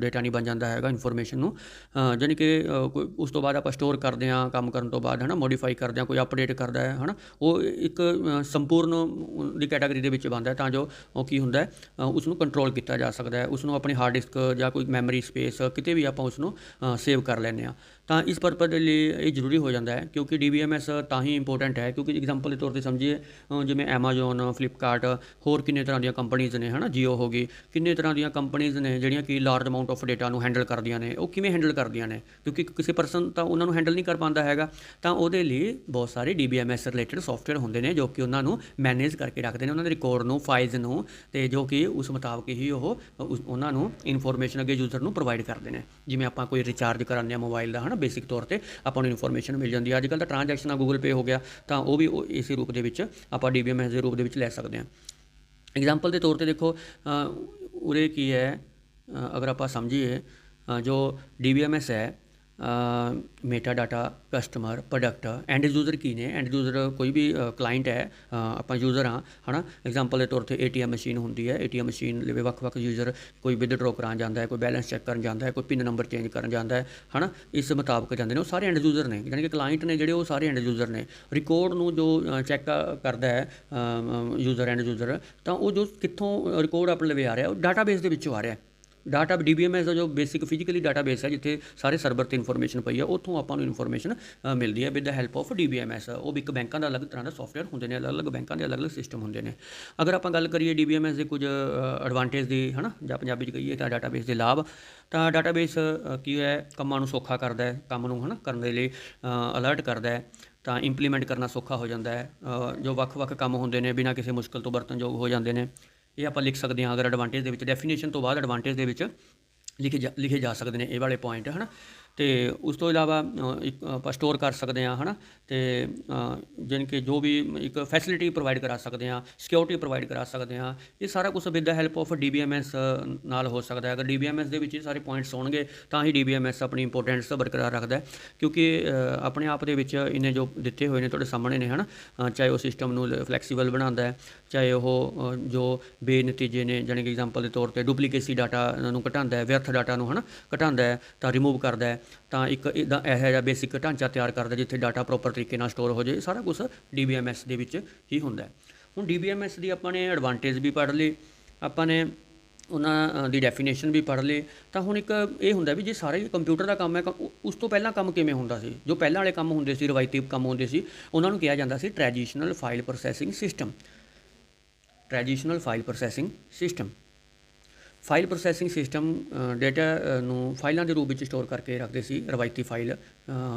ਡਾਟਾ ਨਹੀਂ ਬਣ ਜਾਂਦਾ ਹੈਗਾ ਇਨਫੋਰਮੇਸ਼ਨ ਨੂੰ। ਅ, ਜਾਣੀ ਕਿ ਕੋਈ ਉਸ ਤੋਂ ਬਾਅਦ ਆਪਾਂ ਸਟੋਰ ਕਰਦੇ ਹਾਂ ਕੰਮ ਕਰਨ ਤੋਂ ਬਾਅਦ ਹੈ ਨਾ ਮੋਡੀਫਾਈ ਕਰਦੇ ਹਾਂ ਕੋਈ ਅਪਡੇਟ ਕਰਦਾ ਹੈ ਹੈ ਨਾ ਉਹ ਇੱਕ ਸੰਪੂਰਨ ਦੀ ਕੈਟਾਗਰੀ ਦੇ ਵਿੱਚ ਬਣਦਾ ਤਾਂ ਜੋ ਉਹ ਕੀ ਹੁੰਦਾ ਹੈ ਉਸ ਨੂੰ ਕੰਟਰੋਲ ਕੀਤਾ ਜਾ ਸਕਦਾ ਹੈ ਉਸ ਨੂੰ ਆਪਣੀ ਹਾਰਡ ਡਿਸਕ ਜਾਂ ਕੋਈ ਮੈਮਰੀ ਸਪੇਸ ਕਿਤੇ ਵੀ ਆਪਾਂ ਉਸ ਨੂੰ ਸੇਵ ਕਰ ਲੈਂਦੇ ਹਾਂ। ਤਾਂ ਇਸ ਪਰਪਸ ਦੇ ਲਈ ਇਹ ਜ਼ਰੂਰੀ ਹੋ ਜਾਂਦਾ ਹੈ ਕਿਉਂਕਿ DBMS ਤਾਂ ਹੀ ਇੰਪੋਰਟੈਂਟ ਹੈ ਕਿਉਂਕਿ ਐਗਜ਼ਾਮਪਲ ਦੇ ਤੌਰ ਤੇ ਸਮਝੀਏ ਜਿਵੇਂ Amazon ਫਲਿੱਪਕਾਰਟ ਹੋਰ ਕਿੰਨੇ ਤਰ੍ਹਾਂ ਦੀਆਂ ਕੰਪਨੀਆਂ ਨੇ, ਹਨਾ, Jio ਹੋ ਗਈ, ਕਿੰਨੇ ਤਰ੍ਹਾਂ ਦੀਆਂ ਕੰਪਨੀਆਂ ਨੇ ਜਿਹੜੀਆਂ ਕਿ ਲਾਰਜ ਅਮਾਉਂਟ ਆਫ ਡਾਟਾ ਨੂੰ ਹੈਂਡਲ ਕਰਦੀਆਂ ਨੇ, ਉਹ ਕਿਵੇਂ ਹੈਂਡਲ ਕਰਦੀਆਂ ਨੇ? ਕਿਉਂਕਿ ਕਿਸੇ ਪਰਸਨ ਤਾਂ ਉਹਨਾਂ ਨੂੰ ਹੈਂਡਲ ਨਹੀਂ ਕਰ ਪਾਉਂਦਾ ਹੈਗਾ, ਤਾਂ ਉਹਦੇ ਲਈ ਬਹੁਤ ਸਾਰੇ DBMS ਰਿਲੇਟਡ ਸੌਫਟਵੇਅਰ ਹੁੰਦੇ ਨੇ ਜੋ ਕਿ ਉਹਨਾਂ ਨੂੰ ਮੈਨੇਜ ਕਰਕੇ ਰੱਖਦੇ ਨੇ, ਉਹਨਾਂ ਦੇ ਰਿਕਾਰਡ ਨੂੰ ਫਾਈਲਸ ਨੂੰ, ਤੇ ਜੋ ਕਿ ਉਸ ਮੁਤਾਬਕ ਹੀ ਉਹ, ਉਸ- ਉਹਨਾਂ ਨੂੰ ਇਨਫੋਰਮੇਸ਼ਨ ਅੱਗੇ ਯੂਜ਼ਰ ਨੂੰ ਪ੍ਰੋਵਾਈਡ ਕਰਦੇ ਨੇ। ਜਿਵੇਂ ਆਪਾਂ ਕੋਈ ਰਿਚਾਰਜ ਕਰਾਉਂਦੇ ਆ ਮੋਬਾਈਲ ਦਾ, ਹਨਾ ਬੇਸਿਕ ਤੌਰ ਤੇ ਆਪਾਂ ਨੂੰ ਇਨਫੋਰਮੇਸ਼ਨ ਮਿਲ ਜਾਂਦੀ ਹੈ ਅੱਜ ਕੱਲ੍ਹ ਤਾਂ ਟ੍ਰਾਂਜੈਕਸ਼ਨਾਂ ਗੂਗਲ ਪੇ ਹੋ ਗਿਆ ਤਾਂ ਉਹ ਵੀ ਉਹ ਇਸੇ ਰੂਪ ਦੇ ਵਿੱਚ ਆਪਾਂ DBMS ਦੇ ਰੂਪ ਦੇ ਵਿੱਚ ਲੈ ਸਕਦੇ ਹਾਂ ਐਗਜ਼ਾਮਪਲ ਦੇ ਤੌਰ ਤੇ ਦੇਖੋ ਉਰੇ ਕੀ ਹੈ? ਅਗਰ ਆਪਾਂ ਸਮਝੀਏ ਅ, ਜੋ DBMS ਹੈ meta data customer product end user ਕੀ ਨੇ? ਐਂਡ ਯੂਜ਼ਰ ਕੋਈ ਵੀ ਕਲਾਇੰਟ ਹੈ ਆਪਾਂ ਯੂਜ਼ਰ ਹਾਂ, ਹਨਾ? ਐਗਜ਼ਾਮਪਲ ਦੇ ਤੌਰ ਤੇ ATM ਮਸ਼ੀਨ ਹੁੰਦੀ ਹੈ ATM ਮਸ਼ੀਨ ਲਈ ਵੱਖ-ਵੱਖ ਯੂਜ਼ਰ ਕੋਈ ਵਿਦਡਰਾਅ ਕਰਾਉਣ ਜਾਂਦਾ ਹੈ, ਕੋਈ ਬੈਲੈਂਸ ਚੈੱਕ ਕਰਨ ਜਾਂਦਾ ਹੈ, ਕੋਈ ਪਿਨ ਨੰਬਰ ਚੇਂਜ ਕਰਨ ਜਾਂਦਾ ਹੈ, ਹਨਾ? ਇਸ ਮੁਤਾਬਕ ਜਾਂਦੇ ਨੇ, ਉਹ ਸਾਰੇ ਐਂਡ ਯੂਜ਼ਰ ਨੇ ਯਾਨੀ ਕਿ ਕਲਾਇੰਟ ਨੇ ਜਿਹੜੇ ਉਹ ਸਾਰੇ ਐਂਡ ਯੂਜ਼ਰ ਨੇ। ਰਿਕਾਰਡ ਨੂੰ ਜੋ ਚੈੱਕ ਕਰਦਾ ਹੈ ਯੂਜ਼ਰ ਐਂਡ ਯੂਜ਼ਰ ਤਾਂ ਉਹ ਜੋ ਕਿੱਥੋਂ ਰਿਕਾਰਡ ਆਪਣੇ ਲਵੇ ਆ ਰਿਹਾ, ਉਹ ਡਾਟਾਬੇਸ ਦੇ ਵਿੱਚੋਂ ਆ ਰਿਹਾ। ਡਾਟਾ DBMS ਦਾ ਜੋ ਬੇਸਿਕ ਫਿਜ਼ੀਕਲੀ ਡਾਟਾਬੇਸ ਹੈ, ਜਿੱਥੇ ਸਾਰੇ ਸਰਵਰ ਤੇ ਇਨਫੋਰਮੇਸ਼ਨ ਪਈ ਹੈ ਉੱਥੋਂ ਆਪਾਂ ਨੂੰ ਇਨਫੋਰਮੇਸ਼ਨ ਮਿਲਦੀ ਹੈ with the help of DBMS ਉਹ ਵੀ ਇੱਕ ਬੈਂਕਾਂ ਦਾ ਅਲੱਗ ਤਰ੍ਹਾਂ ਦਾ ਸੌਫਟਵੇਅਰ ਹੁੰਦੇ ਨੇ, ਅਲੱਗ-ਅਲੱਗ ਬੈਂਕਾਂ ਦੇ ਅਲੱਗ-ਅਲੱਗ ਸਿਸਟਮ ਹੁੰਦੇ ਨੇ। ਅਗਰ ਆਪਾਂ ਗੱਲ ਕਰੀਏ DBMS ਦੇ ਕੁਝ ਐਡਵਾਂਟੇਜ ਦੀ, ਹਨਾ, ਜਾਂ ਪੰਜਾਬੀ ਚ ਕਹੀਏ ਤਾਂ ਡਾਟਾਬੇਸ ਦੇ ਲਾਭ। ਤਾਂ ਡਾਟਾਬੇਸ ਕੀ ਹੈ, ਕੰਮਾਂ ਨੂੰ ਸੌਖਾ ਕਰਦਾ ਹੈ, ਕੰਮ ਨੂੰ, ਹਨਾ, ਕਰਨ ਦੇ ਲਈ ਅਲਰਟ ਕਰਦਾ ਹੈ। ਤਾਂ ਇੰਪਲੀਮੈਂਟ ਕਰਨਾ ਸੌਖਾ ਹੋ ਜਾਂਦਾ ਹੈ। ਜੋ ਵੱਖ-ਵੱਖ ਕੰਮ ਹੁੰਦੇ ਨੇ, ਬਿਨਾਂ ਕਿਸੇ ਮੁਸ਼ਕਲ ਤੋਂ ਵਰਤਨਯੋਗ ਹੋ ਜਾਂਦੇ ਨੇ। ਇਹ ਆਪਾਂ ਲਿਖ ਸਕਦੇ ਹਾਂ ਅਗਰ ਐਡਵਾਂਟੇਜ ਦੇ ਵਿੱਚ ਡੈਫੀਨੇਸ਼ਨ ਤੋਂ ਬਾਅਦ ਐਡਵਾਂਟੇਜ ਦੇ ਵਿੱਚ ਲਿਖੇ ਜਾ ਲਿਖੇ ਜਾ ਸਕਦੇ ਨੇ ਇਹ ਵਾਲੇ ਪੁਆਇੰਟ ਹਨਾ? ਤੇ ਉਸ ਤੋਂ ਇਲਾਵਾ ਇੱਕ ਆਪਾਂ ਸਟੋਰ ਕਰ ਸਕਦੇ ਹਾਂ ਹਨਾ? ਤੇ ਜਾਣੀ ਕਿ ਜੋ ਵੀ ਇੱਕ ਫੈਸਿਲਿਟੀ ਪ੍ਰੋਵਾਈਡ ਕਰਾ ਸਕਦੇ ਹਾਂ ਸਿਕਿਉਰਿਟੀ ਪ੍ਰੋਵਾਈਡ ਕਰਾ ਸਕਦੇ ਹਾਂ ਇਹ ਸਾਰਾ ਕੁਝ with the help of DBMS ਨਾਲ ਹੋ ਸਕਦਾ ਹੈ। ਅਗਰ DBMS ਦੇ ਵਿੱਚ ਇਹ ਸਾਰੇ ਪੁਆਇੰਟਸ ਹੋਣਗੇ ਤਾਂ ਹੀ DBMS ਆਪਣੀ ਇੰਪੋਰਟੈਂਸ ਬਰਕਰਾਰ ਰੱਖਦਾ ਕਿਉਂਕਿ ਆਪਣੇ ਆਪ ਦੇ ਵਿੱਚ ਇਹਨੇ ਜੋ ਦਿੱਤੇ ਹੋਏ ਨੇ ਤੁਹਾਡੇ ਸਾਹਮਣੇ ਨੇ ਹਨਾ? ਅ, ਚਾਹੇ ਉਹ ਸਿਸਟਮ ਨੂੰ ਫਲੈਕਸੀਬਲ ਬਣਾਉਂਦਾ ਹੈ ਚਾਹੇ ਉਹ ਜੋ ਬੇਨਤੀਜੇ ਨੇ ਜਾਣੀ ਕਿ ਐਗਜ਼ਾਮਪਲ ਦੇ ਤੌਰ ਤੇ ਡੁਪਲੀਕੇਸੀ ਡਾਟਾ ਨੂੰ ਘਟਾਉਂਦਾ ਹੈ ਵਿਅਰਥ ਡਾਟਾ ਨੂੰ ਹਨਾ? ਘਟਾਉਂਦਾ ਹੈ ਤਾਂ ਰਿਮੂਵ ਕਰਦਾ ਹੈ। ਤਾਂ ਇੱਕ ਇਦਾਂ ਇਹੋ ਜਿਹਾ ਬੇਸਿਕ ਢਾਂਚਾ ਤਿਆਰ ਕਰਦਾ ਜਿੱਥੇ ਡਾਟਾ ਪ੍ਰੋਪਰ ਤਰੀਕੇ ਨਾਲ ਸਟੋਰ ਹੋ ਜਾਏ, ਇਹ ਸਾਰਾ ਕੁਝ DBMS ਦੇ ਵਿੱਚ ਹੀ ਹੁੰਦਾ ਹੈ। ਹੁਣ DBMS ਦੀ ਆਪਾਂ ਨੇ ਐਡਵਾਂਟੇਜ ਵੀ ਪੜ੍ਹ ਲਈ, ਆਪਾਂ ਨੇ ਉਹਨਾਂ ਦੀ ਡੈਫੀਨੇਸ਼ਨ ਵੀ ਪੜ੍ਹ ਲਈ, ਤਾਂ ਹੁਣ ਇੱਕ ਇਹ ਹੁੰਦਾ ਵੀ ਜੇ ਸਾਰੇ ਕੰਪਿਊਟਰ ਦਾ ਕੰਮ ਹੈ ਕ- ਉਸ ਤੋਂ ਪਹਿਲਾਂ ਕੰਮ ਕਿਵੇਂ ਹੁੰਦਾ ਸੀ? ਜੋ ਪਹਿਲਾਂ ਵਾਲੇ ਕੰਮ ਹੁੰਦੇ ਸੀ, ਰਵਾਇਤੀ ਕੰਮ ਹੁੰਦੇ ਸੀ, ਉਹਨਾਂ ਨੂੰ ਕਿਹਾ ਜਾਂਦਾ ਸੀ traditional file processing system traditional file processing system file processing system data ਨੂੰ ਫਾਈਲਾਂ ਦੇ ਰੂਪ ਵਿੱਚ ਸਟੋਰ ਕਰਕੇ ਰੱਖਦੇ ਸੀ, ਰਵਾਇਤੀ ਫਾਈਲ।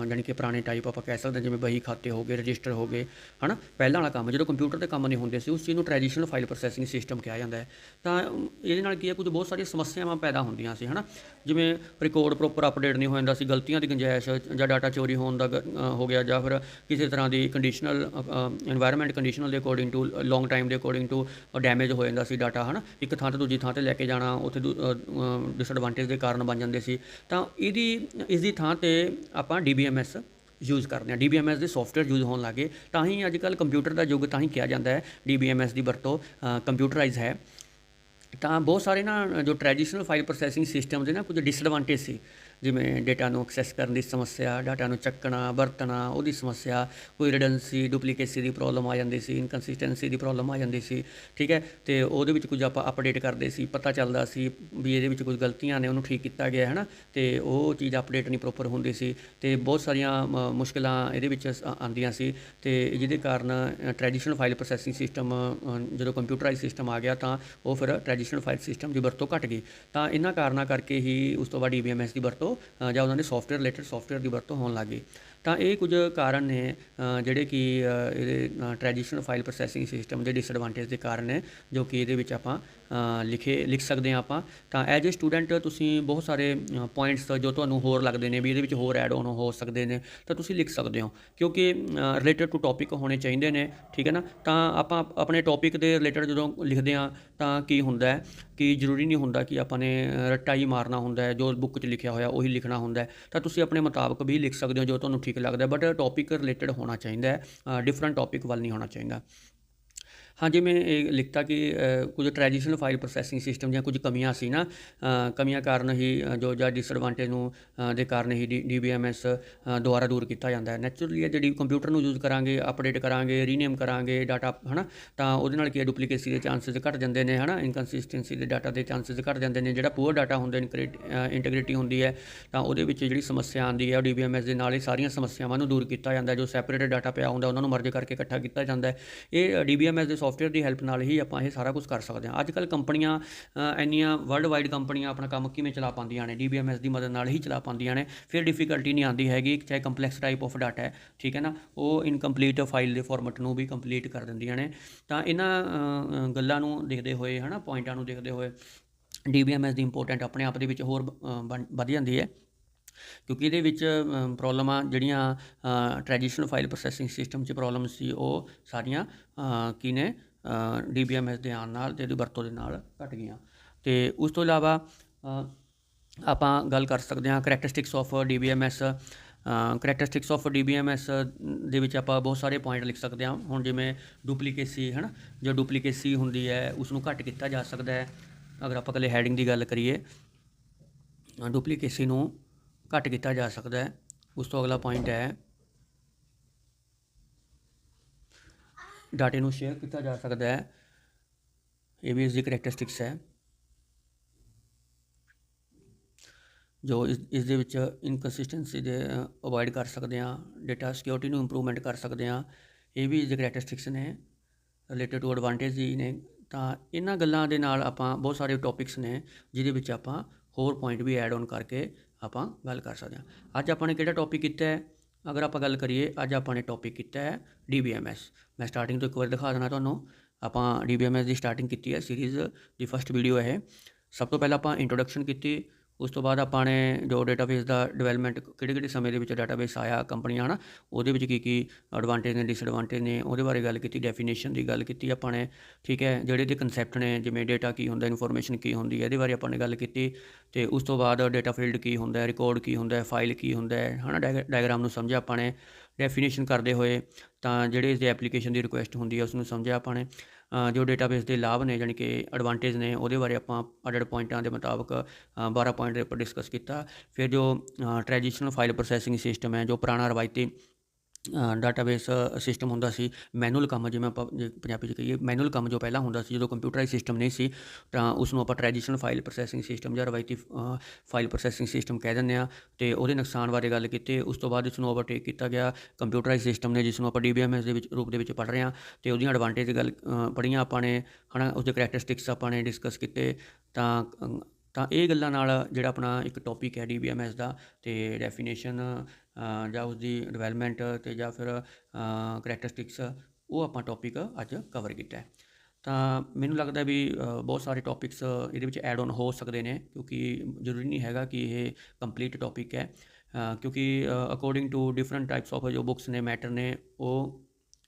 ਜਾਨੀ ਕਿ ਪੁਰਾਣੇ ਟਾਈਪ ਆਪਾਂ ਕਹਿ ਸਕਦੇ ਜਿਵੇਂ ਬਹੀ ਖਾਤੇ ਹੋ ਗਏ, ਰਜਿਸਟਰ ਹੋ ਗਏ, ਹਨਾ? ਪਹਿਲਾਂ ਵਾਲਾ ਕੰਮ, ਜਦੋਂ ਕੰਪਿਊਟਰ ਤੇ ਕੰਮ ਨਹੀਂ ਹੁੰਦੇ ਸੀ, ਉਸ ਚੀਜ਼ ਨੂੰ ਟ੍ਰੈਡੀਸ਼ਨਲ ਫਾਈਲ ਪ੍ਰੋਸੈਸਿੰਗ ਸਿਸਟਮ ਕਿਹਾ ਜਾਂਦਾ ਹੈ। ਤਾਂ ਇਹਦੇ ਨਾਲ ਕੀ ਹੈ, ਕੁਝ ਬਹੁਤ ਸਾਰੀਆਂ ਸਮੱਸਿਆਵਾਂ ਪੈਦਾ ਹੁੰਦੀਆਂ ਸੀ, ਹਨਾ? ਜਿਵੇਂ ਰਿਕਾਰਡ ਪ੍ਰੋਪਰ ਅਪਡੇਟ ਨਹੀਂ ਹੋ ਜਾਂਦਾ ਸੀ, ਗਲਤੀਆਂ ਦੀ ਗੁੰਜਾਇਸ਼ ਜਾਂ ਡਾਟਾ ਚੋਰੀ ਹੋਣ ਦਾ ਹੋ ਗਿਆ ਜਾਂ ਫਿਰ ਕਿਸੇ ਤਰ੍ਹਾਂ ਦੀ ਕੰਡੀਸ਼ਨਲ এনवायरमेंट ਕੰਡੀਸ਼ਨਲ ਦੇ ਅਕੋਰਡਿੰਗ ਟੂ ਲੌਂਗ ਟਾਈਮ ਦੇ ਅਕੋਰਡਿੰਗ ਟੂ ਡੈਮੇਜ ਹੋ ਜਾਂਦਾ ਸੀ ਡਾਟਾ ਹਨਾ? ਇੱਕ ਥਾਂ ਤੋਂ ਦੂਜੀ ਥਾਂ ਤੇ ਲੈ ਕੇ ਜਾਣਾ, ਉੱਥੇ ਡਿਸਐਡਵਾਂਟੇਜ ਦੇ ਕਾਰਨ ਬਣ ਜਾਂਦੇ ਸੀ। ਤਾਂ ਇਹਦੀ, ਇਸ ਦੀ ਥਾਂ ਤੇ ਆਪਾਂ DBMS ਯੂਜ਼ ਕਰਦੇ ਹਾਂ DBMS ਦੇ ਸੌਫਟਵੇਅਰ ਯੂਜ਼ ਹੋਣ ਲੱਗੇ ਤਾਂ ਹੀ ਅੱਜ ਕੱਲ੍ਹ ਕੰਪਿਊਟਰ ਦਾ ਯੁੱਗ ਤਾਂ ਹੀ ਕਿਹਾ ਜਾਂਦਾ ਹੈ। DBMS ਦੀ ਵਰਤੋਂ ਕੰਪਿਊਟਰਾਈਜ਼ ਹੈ। ਤਾਂ ਬਹੁਤ ਸਾਰੇ ਨਾ ਜੋ ਟ੍ਰੈਡੀਸ਼ਨਲ ਫਾਈਲ ਪ੍ਰੋਸੈਸਿੰਗ ਸਿਸਟਮ ਦੇ ਨਾ, ਕੁਝ ਡਿਸਐਡਵਾਂਟੇਜ ਸੀ। ਜਿਵੇਂ ਡਾਟਾ ਨੂੰ ਐਕਸੈਸ ਕਰਨ ਦੀ ਸਮੱਸਿਆ ਡਾਟਾ ਨੂੰ ਚੱਕਣਾ ਵਰਤਣਾ ਉਹਦੀ ਸਮੱਸਿਆ ਕੋਈ ਰਿਡੰਡੈਂਸੀ ਡੁਪਲੀਕੇਸੀ ਦੀ ਪ੍ਰੋਬਲਮ ਆ ਜਾਂਦੀ ਸੀ ਇਨਕਨਸਿਸਟੈਂਸੀ ਦੀ ਪ੍ਰੋਬਲਮ ਆ ਜਾਂਦੀ ਸੀ ਠੀਕ ਹੈ? ਤੇ ਉਹਦੇ ਵਿੱਚ ਕੁਝ ਆਪਾਂ ਅਪਡੇਟ ਕਰਦੇ ਸੀ ਪਤਾ ਚੱਲਦਾ ਸੀ ਵੀ ਇਹਦੇ ਵਿੱਚ ਕੁਝ ਗਲਤੀਆਂ ਨੇ ਉਹਨੂੰ ਠੀਕ ਕੀਤਾ ਗਿਆ ਹੈ ਨਾ ਤੇ ਉਹ ਚੀਜ਼ ਅਪਡੇਟ ਨਹੀਂ ਪ੍ਰੋਪਰ ਹੁੰਦੀ ਸੀ ਤੇ ਬਹੁਤ ਸਾਰੀਆਂ ਮ, ਮੁਸ਼ਕਲਾਂ ਇਹਦੇ ਵਿੱਚ ਆਉਂਦੀਆਂ ਸੀ ਤੇ ਜਿਹਦੇ ਕਾਰਨ ਟ੍ਰੈਡੀਸ਼ਨਲ ਫਾਈਲ ਪ੍ਰੋਸੈਸਿੰਗ ਸਿਸਟਮ ਜਦੋਂ ਕੰਪਿਊਟਰਾਈਜ਼ ਸਿਸਟਮ ਆ ਗਿਆ ਤਾਂ ਉਹ ਫਿਰ ਟ੍ਰੈਡੀਸ਼ਨਲ ਫਾਈਲ ਸਿਸਟਮ ਦੀ ਵਰਤੋਂ ਘਟ ਗਈ। ਤਾਂ ਇਹਨਾਂ ਕਾਰਨਾਂ ਕਰਕੇ ਹੀ ਉਸ ਤੋਂ ਬਾਅਦ DBMS ਦੀ ਵਰਤੋਂ ਅ, ਜਾਂ ਉਹਨਾਂ ਦੇ ਸੌਫਟਵੇਅਰ ਰਿਲੇਟਡ ਸੌਫਟਵੇਅਰ ਦੀ ਵਰਤੋਂ ਹੋਣ ਲੱਗ ਗਈ। ਤਾਂ ਇਹ ਕੁਝ ਕਾਰਨ ਨੇ ਜਿਹੜੇ ਕਿ ਇਹਦੇ ਟ੍ਰੈਡੀਸ਼ਨਲ ਫਾਈਲ ਪ੍ਰੋਸੈਸਿੰਗ ਸਿਸਟਮ ਦੇ ਡਿਸਐਡਵਾਂਟੇਜ ਦੇ ਕਾਰਨ ਨੇ ਜੋ ਕਿ ਇਹਦੇ ਵਿੱਚ ਆਪਾਂ ਲਿਖੇ ਲਿਖ ਸਕਦੇ ਹਾਂ ਆਪਾਂ। ਤਾਂ ਐਜ ਅ ਸਟੂਡੈਂਟ ਤੁਸੀਂ ਬਹੁਤ ਸਾਰੇ ਪੁਆਇੰਟਸ ਜੋ ਤੁਹਾਨੂੰ ਹੋਰ ਲੱਗਦੇ ਨੇ ਵੀ ਇਹਦੇ ਵਿੱਚ ਹੋਰ ਐਡ ਆਨ ਹੋ ਸਕਦੇ ਨੇ ਤਾਂ ਤੁਸੀਂ ਲਿਖ ਸਕਦੇ ਹੋ। ਕਿਉਂਕਿ ਰਿਲੇਟਡ ਟੂ ਟੌਪਿਕ ਹੋਣੇ ਚਾਹੀਦੇ ਨੇ ਠੀਕ ਹੈ ਨਾ? ਤਾਂ ਆਪਾਂ ਆਪਣੇ ਟੌਪਿਕ ਦੇ ਰਿਲੇਟਡ ਜਦੋਂ ਲਿਖਦੇ ਹਾਂ ਤਾਂ ਕੀ ਹੁੰਦਾ ਹੈ? ਕਿ ਜ਼ਰੂਰੀ ਨਹੀਂ ਹੁੰਦਾ ਕਿ ਆਪਾਂ ਨੇ ਅ, ਰੱਟਾ ਹੀ ਮਾਰਨਾ ਹੁੰਦਾ ਹੈ ਜੋ ਬੁੱਕ 'ਚ ਲਿਖਿਆ ਹੋਇਆ ਉਹੀ ਲਿਖਣਾ ਹੁੰਦਾ ਹੈ। ਤਾਂ ਤੁਸੀਂ ਆਪਣੇ ਮੁਤਾਬਕ ਵੀ ਲਿਖ ਸਕਦੇ ਹੋ ਜੋ ਤੁਹਾਨੂੰ ਠੀਕ ਲੱਗਦਾ ਬਟ ਟੌਪਿਕ ਰਿਲੇਟਡ ਹੋਣਾ ਚਾਹੀਦਾ ਹੈ ਡਿਫਰੈਂਟ ਟੌਪਿਕ ਵੱਲ ਨਹੀਂ ਹੋਣਾ ਚਾਹੀਦਾ। ਹਾਂ ਜਿਵੇਂ ਇਹ ਲਿਖਤਾ ਕਿ ਕੁਝ ਟ੍ਰੈਡੀਸ਼ਨਲ ਫਾਈਲ ਪ੍ਰੋਸੈਸਿੰਗ ਸਿਸਟਮ ਜਾਂ ਕੁਝ ਕਮੀਆਂ ਸੀ ਨਾ ਕਮੀਆਂ ਕਾਰਨ ਹੀ ਜੋ ਜਾਂ ਡਿਸਐਡਵਾਂਟੇਜ ਨੂੰ ਦੇ ਕਾਰਨ ਹੀ ਡੀਬੀਐਮਐਸ ਦੁਆਰਾ ਦੂਰ ਕੀਤਾ ਜਾਂਦਾ ਹੈ। ਨੈਚੁਰਲੀ ਜਿਹੜੀ ਕੰਪਿਊਟਰ ਨੂੰ ਯੂਜ਼ ਕਰਾਂਗੇ ਅਪਡੇਟ ਕਰਾਂਗੇ ਰੀਨੇਮ ਕਰਾਂਗੇ ਡਾਟਾ ਹਨਾ, ਤਾਂ ਉਹਦੇ ਨਾਲ ਕੀ ਹੈ ਡੁਪਲੀਕੇਸੀ ਦੇ ਚਾਂਸਸ ਘਟ ਜਾਂਦੇ ਨੇ, ਹਨਾ ਇਨਕਨਸਿਸਟੈਂਸੀ ਦੇ ਡਾਟਾ ਦੇ ਚਾਂਸਸ ਘਟ ਜਾਂਦੇ ਨੇ। ਜਿਹੜਾ ਪੂਅਰ ਡਾਟਾ ਹੁੰਦਾ ਇੰਟੀਗ੍ਰਿਟੀ ਹੁੰਦੀ ਹੈ, ਤਾਂ ਉਹਦੇ ਵਿੱਚ ਜਿਹੜੀ ਸਮੱਸਿਆ ਆਉਂਦੀ ਹੈ, ਉਹ ਡੀਬੀਐਮਐਸ ਦੇ ਨਾਲ ਹੀ ਸਾਰੀਆਂ ਸਮੱਸਿਆਵਾਂ ਨੂੰ ਦੂਰ ਕੀਤਾ ਜਾਂਦਾ ਜੋ ਸੈਪਰੇਟਡ ਡਾਟਾ ਪਿਆ ਹੁੰਦਾ, ਉਹਨਾਂ ਨੂੰ ਮਰਜ ਕਰਕੇ ਇਕੱਠਾ ਕੀਤਾ ਜਾਂਦਾ ਹੈ। ਇਹ ਡੀਬੀਐਮਐਸ ਦੇ ਸੌਫਟਵੇਅਰ ਦੀ ਹੈਲਪ ਨਾਲ ਹੀ ਆਪਾਂ ਇਹ ਸਾਰਾ ਕੁਝ ਕਰ ਸਕਦੇ ਹਾਂ। ਅੱਜ ਕੱਲ ਕੰਪਨੀਆਂ ਇੰਨੀਆਂ ਵਰਲਡ ਵਾਈਡ ਕੰਪਨੀਆਂ ਆਪਣਾ ਕੰਮ ਕਿਵੇਂ ਚਲਾ ਪਾਉਂਦੀਆਂ ਨੇ? ਡੀਬੀਐਮਐਸ ਦੀ ਮਦਦ ਨਾਲ ਹੀ ਚਲਾ ਪਾਉਂਦੀਆਂ ਨੇ। ਫਿਰ ਡਿਫਿਕਲਟੀ ਨਹੀਂ ਆਉਂਦੀ ਹੈਗੀ ਚਾਹੇ ਕੰਪਲੈਕਸ ਟਾਈਪ ਆਫ ਡਾਟਾ ਹੈ ਠੀਕ ਹੈ ਨਾ? ਉਹ ਇਨਕੰਪਲੀਟ ਫਾਈਲ ਦੇ ਫਾਰਮੈਟ ਨੂੰ ਵੀ ਕੰਪਲੀਟ ਕਰ ਦਿੰਦੀਆਂ ਨੇ। ਤਾਂ ਇਹਨਾਂ ਗੱਲਾਂ ਨੂੰ ਦੇਖਦੇ ਹੋਏ ਹਨਾ ਪੁਆਇੰਟਾਂ ਨੂੰ ਦੇਖਦੇ ਹੋਏ ਡੀਬੀਐਮਐਸ ਦੀ ਇੰਪੋਰਟੈਂਟ ਆਪਣੇ ਆਪ ਦੇ ਵਿੱਚ ਹੋਰ ਅ, ਬਣ- ਵਧ ਜਾਂਦੀ ਹੈ। ਕਿਉਂਕਿ ਇਹਦੇ ਵਿੱਚ ਪ੍ਰੋਬਲਮਾਂ ਜਿਹੜੀਆਂ ਟ੍ਰੈਡੀਸ਼ਨਲ ਫਾਈਲ ਪ੍ਰੋਸੈਸਿੰਗ ਸਿਸਟਮ 'ਚ ਪ੍ਰੋਬਲਮ ਸੀ ਉਹ ਸਾਰੀਆਂ ਅ, ਕੀ ਨੇ ਡੀਬੀਐਮਐਸ ਦੇ ਆਉਣ ਨਾਲ ਤੇ ਇਹਦੀ ਵਰਤੋਂ ਦੇ ਨਾਲ ਘਟ ਗਈਆਂ। ਤੇ ਉਸ ਤੋਂ ਇਲਾਵਾ ਆਪਾਂ ਗੱਲ ਕਰ ਸਕਦੇ ਹਾਂ ਕਰੈਕਟਰਿਸਟਿਕਸ ਆਫ ਡੀਬੀਐਮਐਸ ਕਰੈਕਟਰਿਸਟਿਕਸ ਆਫ ਡੀਬੀਐਮਐਸ ਦੇ ਵਿੱਚ ਆਪਾਂ ਬਹੁਤ ਸਾਰੇ ਪੁਆਇੰਟ ਲਿਖ ਸਕਦੇ ਹਾਂ। ਹੁਣ ਜਿਵੇਂ ਡੁਪਲੀਕੇਸੀ ਹੈ ਨਾ ਜੋ ਡੁਪਲੀਕੇਸੀ ਹੁੰਦੀ ਹੈ ਉਸ ਨੂੰ ਘੱਟ ਕੀਤਾ ਜਾ ਸਕਦਾ ਹੈ। ਅਗਰ ਆਪਾਂ ਇਕੱਲੇ ਹੈਡਿੰਗ ਦੀ ਗੱਲ ਕਰੀਏ ਡੁਪਲੀਕੇਸੀ ਨੂੰ ਘੱਟ ਕੀਤਾ ਜਾ ਸਕਦਾ ਹੈ। ਉਸ ਤੋਂ ਅਗਲਾ ਪੁਆਇੰਟ ਹੈ ਡਾਟੇ ਨੂੰ ਸ਼ੇਅਰ ਕੀਤਾ ਜਾ ਸਕਦਾ ਹੈ। ਇਹ ਵੀ ਇਸ ਦੀ ਕਰੈਕਟਰਿਸਟਿਕਸ ਹੈ। ਜੋ ਇਸ ਇਸ ਦੇ ਵਿੱਚ ਇਨਕਨਸਿਸਟੈਂਸੀ ਦੇ ਅਵੋਇਡ ਕਰ ਸਕਦੇ ਹਾਂ ਡਾਟਾ ਸਿਕਿਉਰਿਟੀ ਨੂੰ ਇੰਪਰੂਵਮੈਂਟ ਕਰ ਸਕਦੇ ਹਾਂ, ਇਹ ਵੀ ਇਸ ਦੇ ਕਰੈਕਟਰਿਸਟਿਕਸ ਨੇ। ਰਿਲੇਟਡ ਟੂ ਐਡਵਾਂਟੇਜ ਹੀ ਨੇ। ਤਾਂ ਇਹਨਾਂ ਗੱਲਾਂ ਦੇ ਨਾਲ ਆਪਾਂ ਬਹੁਤ ਸਾਰੇ ਟੌਪਿਕਸ ਨੇ, ਜਿਹਦੇ ਵਿੱਚ ਆਪਾਂ ਹੋਰ ਪੁਆਇੰਟ ਵੀ ਐਡ ਆਨ ਕਰਕੇ ਆਪਾਂ ਗੱਲ ਕਰ ਸਕਦੇ ਹਾਂ। ਅੱਜ ਆਪਾਂ ਨੇ ਕਿਹੜਾ ਟੌਪਿਕ ਕੀਤਾ ਹੈ? ਅਗਰ ਆਪਾਂ ਗੱਲ ਕਰੀਏ, ਅੱਜ ਆਪਾਂ ਨੇ ਟੌਪਿਕ ਕੀਤਾ ਹੈ DBMS ਮੈਂ ਸਟਾਰਟਿੰਗ ਤੋਂ ਇੱਕ ਵਾਰ ਦਿਖਾ ਦੇਣਾ ਤੁਹਾਨੂੰ। ਆਪਾਂ DBMS ਦੀ ਸਟਾਰਟਿੰਗ ਕੀਤੀ ਹੈ ਸੀਰੀਜ਼ ਦੀ ਫਸਟ ਵੀਡੀਓ ਹੈ ਇਹ। ਸਭ ਤੋਂ ਪਹਿਲਾਂ ਆਪਾਂ ਇੰਟਰੋਡਕਸ਼ਨ ਕੀਤੀ। ਉਸ ਤੋਂ ਬਾਅਦ ਆਪਾਂ ਨੇ ਜੋ ਡਾਟਾਬੇਸ ਦਾ ਡਿਵੈਲਪਮੈਂਟ ਕਿਹੜੇ ਕਿਹੜੇ ਸਮੇਂ ਦੇ ਵਿੱਚ ਡਾਟਾਬੇਸ ਆਇਆ ਕੰਪਨੀਆਂ ਹਨਾ, ਉਹਦੇ ਵਿੱਚ ਕੀ ਕੀ ਐਡਵਾਂਟੇਜ ਨੇ ਡਿਸਐਡਵਾਂਟੇਜ ਨੇ, ਉਹਦੇ ਬਾਰੇ ਗੱਲ ਕੀਤੀ ਡੈਫੀਨੇਸ਼ਨ ਦੀ ਗੱਲ ਕੀਤੀ ਆਪਾਂ ਨੇ, ਠੀਕ ਹੈ, ਜਿਹੜੇ ਦੇ ਕਨਸੈਪਟ ਨੇ, ਜਿਵੇਂ ਡਾਟਾ ਕੀ ਹੁੰਦਾ ਇਨਫੋਰਮੇਸ਼ਨ ਕੀ ਹੁੰਦੀ ਹੈ, ਇਹਦੇ ਬਾਰੇ ਆਪਾਂ ਨੇ ਗੱਲ ਕੀਤੀ ਤੇ ਉਸ ਤੋਂ ਬਾਅਦ ਡਾਟਾ ਫੀਲਡ ਕੀ ਹੁੰਦਾ ਹੈ ਰਿਕਾਰਡ ਕੀ ਹੁੰਦਾ ਹੈ ਫਾਈਲ ਕੀ ਹੁੰਦਾ ਹੈ, ਹਨਾ ਡਾਇਗਰਾਮ ਨੂੰ ਸਮਝਿਆ ਆਪਾਂ ਨੇ ਡੈਫੀਨੇਸ਼ਨ ਕਰਦੇ ਹੋਏ ਤਾਂ ਜਿਹੜੇ ਇਸ ਦੇ ਐਪਲੀਕੇਸ਼ਨ ਦੀ ਰਿਕੁਐਸਟ ਹੁੰਦੀ ਹੈ ਉਸ ਨੂੰ ਸਮਝਿਆ ਆਪਾਂ ਨੇ। ਜੋ ਡੇਟਾਬੇਸ ਦੇ ਲਾਭ ਨੇ ਯਾਨੀ ਕਿ ਐਡਵਾਂਟੇਜ ਨੇ ਉਹਦੇ ਬਾਰੇ ਆਪਾਂ ਅਡਡ ਪੁਆਇੰਟਾਂ ਦੇ ਮੁਤਾਬਕ ਅ, 12 ਪੁਆਇੰਟ ਦੇ ਉੱਪਰ ਡਿਸਕਸ ਕੀਤਾ। ਫਿਰ ਜੋ ਟ੍ਰੈਡੀਸ਼ਨਲ ਫਾਈਲ ਪ੍ਰੋਸੈਸਿੰਗ ਸਿਸਟਮ ਹੈ ਜੋ ਪੁਰਾਣਾ ਰਵਾਇਤੀ ਡਾਟਾਬੇਸ ਸਿਸਟਮ ਹੁੰਦਾ ਸੀ ਮੈਨੂਅਲ ਕੰਮ ਜਿਵੇਂ ਆਪਾਂ ਜੇ ਪੰਜਾਬੀ 'ਚ ਕਹੀਏ ਮੈਨੂਅਲ ਕੰਮ ਜੋ ਪਹਿਲਾਂ ਹੁੰਦਾ ਸੀ ਜਦੋਂ ਕੰਪਿਊਟਰਾਈਜ਼ ਸਿਸਟਮ ਨਹੀਂ ਸੀ ਤਾਂ ਉਸ ਨੂੰ ਆਪਾਂ ਟ੍ਰੈਡੀਸ਼ਨਲ ਫਾਈਲ ਪ੍ਰੋਸੈਸਿੰਗ ਸਿਸਟਮ ਜਾਂ ਰਵਾਇਤੀ ਫਾਈਲ ਪ੍ਰੋਸੈਸਿੰਗ ਸਿਸਟਮ ਕਹਿ ਦਿੰਦੇ ਆ ਤੇ ਉਹਦੇ ਨੁਕਸਾਨ ਬਾਰੇ ਗੱਲ ਕੀਤੀ ਉਸ ਤੋਂ ਬਾਅਦ ਇਸ ਨੂੰ ਓਵਰਟੇਕ ਕੀਤਾ ਗਿਆ ਕੰਪਿਊਟਰਾਈਜ਼ ਸਿਸਟਮ ਨੇ ਜਿਸ ਨੂੰ ਆਪਾਂ DBMS ਦੇ ਵਿੱਚ ਰੂਪ ਦੇ ਵਿੱਚ ਪੜ੍ਹ ਰਹੇ ਹਾਂ ਤੇ ਉਹਦੀਆਂ ਐਡਵਾਂਟੇਜ ਦੀ ਗੱਲ ਅ, ਪੜ੍ਹੀਆਂ ਆਪਾਂ ਨੇ ਹਨਾ ਉਸਦੇ ਕਰੈਕਟਰਿਸਟਿਕਸ ਆਪਾਂ ਨੇ ਡਿਸਕਸ ਕੀਤੇ ਤਾਂ ਤਾਂ ਇਹ ਗੱਲਾਂ ਨਾਲ ਜਿਹੜਾ ਆਪਣਾ ਇੱਕ ਟੌਪਿਕ ਹੈ DBMS ਦਾ ਤੇ ਡੈਫੀਨੇਸ਼ਨ ਜਾਂ ਉਸਦੀ ਡਿਵੈਲਪਮੈਂਟ ਤੇ ਜਾਂ ਫਿਰ ਕਰੈਕਟਰਿਸਟਿਕਸ ਉਹ ਆਪਾਂ ਟੌਪਿਕ ਅੱਜ ਕਵਰ ਕੀਤਾ ਹੈ। ਤਾਂ ਮੈਨੂੰ ਲੱਗਦਾ ਵੀ ਬਹੁਤ ਸਾਰੇ ਟੌਪਿਕਸ ਇਹਦੇ ਵਿੱਚ ਐਡ ਆਨ ਹੋ ਸਕਦੇ ਨੇ, ਕਿਉਂਕਿ ਜ਼ਰੂਰੀ ਨਹੀਂ ਹੈਗਾ ਕਿ ਇਹ ਕੰਪਲੀਟ ਟੌਪਿਕ ਹੈ। ਕਿਉਂਕਿ according to different types of ਜੋ ਬੁੱਕਸ ਨੇ ਮੈਟਰ ਨੇ, ਉਹ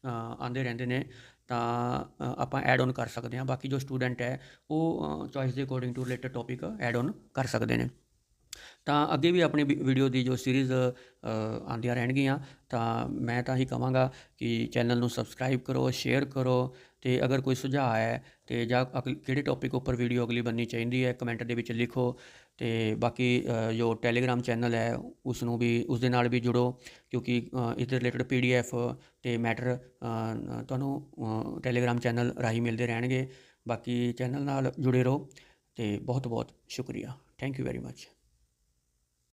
ਆਉਂਦੇ ਰਹਿੰਦੇ ਨੇ। ਤਾਂ ਆਪਾਂ ਐਡ ਆਨ ਕਰ ਸਕਦੇ ਹਾਂ। ਬਾਕੀ ਜੋ ਸਟੂਡੈਂਟ ਹੈ, ਉਹ ਚੋਇਸ ਦੇ according to related topic add on ਕਰ ਸਕਦੇ ਨੇ। ਤਾਂ ਅੱਗੇ ਵੀ ਆਪਣੀ ਵੀ- ਵੀਡੀਓ ਦੀ ਜੋ ਸੀਰੀਜ਼ ਆਉਂਦੀਆਂ ਰਹਿਣਗੀਆਂ ਤਾਂ ਮੈਂ ਤਾਂ ਹੀ ਕਹਾਂਗਾ ਕਿ ਚੈਨਲ ਨੂੰ ਸਬਸਕ੍ਰਾਈਬ ਕਰੋ ਸ਼ੇਅਰ ਕਰੋ ਤੇ ਅਗਰ ਕੋਈ ਸੁਝਾਅ ਹੈ ਤੇ ਜਾਂ ਅਗਲ- ਕਿਹੜੇ ਟੌਪਿਕ ਉੱਪਰ ਵੀਡੀਓ ਅਗਲੀ ਬਣਨੀ ਚਾਹੀਦੀ ਹੈ ਕਮੈਂਟ ਦੇ ਵਿੱਚ ਲਿਖੋ ਤੇ ਬਾਕੀ ਜੋ ਟੈਲੀਗ੍ਰਾਮ ਚੈਨਲ ਹੈ ਉਸ ਨੂੰ ਵੀ ਉਸ ਦੇ ਨਾਲ ਵੀ ਜੁੜੋ ਕਿਉਂਕਿ ਅ, ਇਸ ਦੇ ਰਿਲੇਟਡ ਪੀਡੀਐਫ ਤੇ ਮੈਟਰ ਤੁਹਾਨੂੰ ਟੈਲੀਗ੍ਰਾਮ ਚੈਨਲ ਰਾਹੀਂ ਮਿਲਦੇ ਰਹਿਣਗੇ। ਬਾਕੀ ਚੈਨਲ ਨਾਲ ਜੁੜੇ ਰਹੋ ਤੇ ਬਹੁਤ ਬਹੁਤ ਸ਼ੁਕਰੀਆ। Thank you very much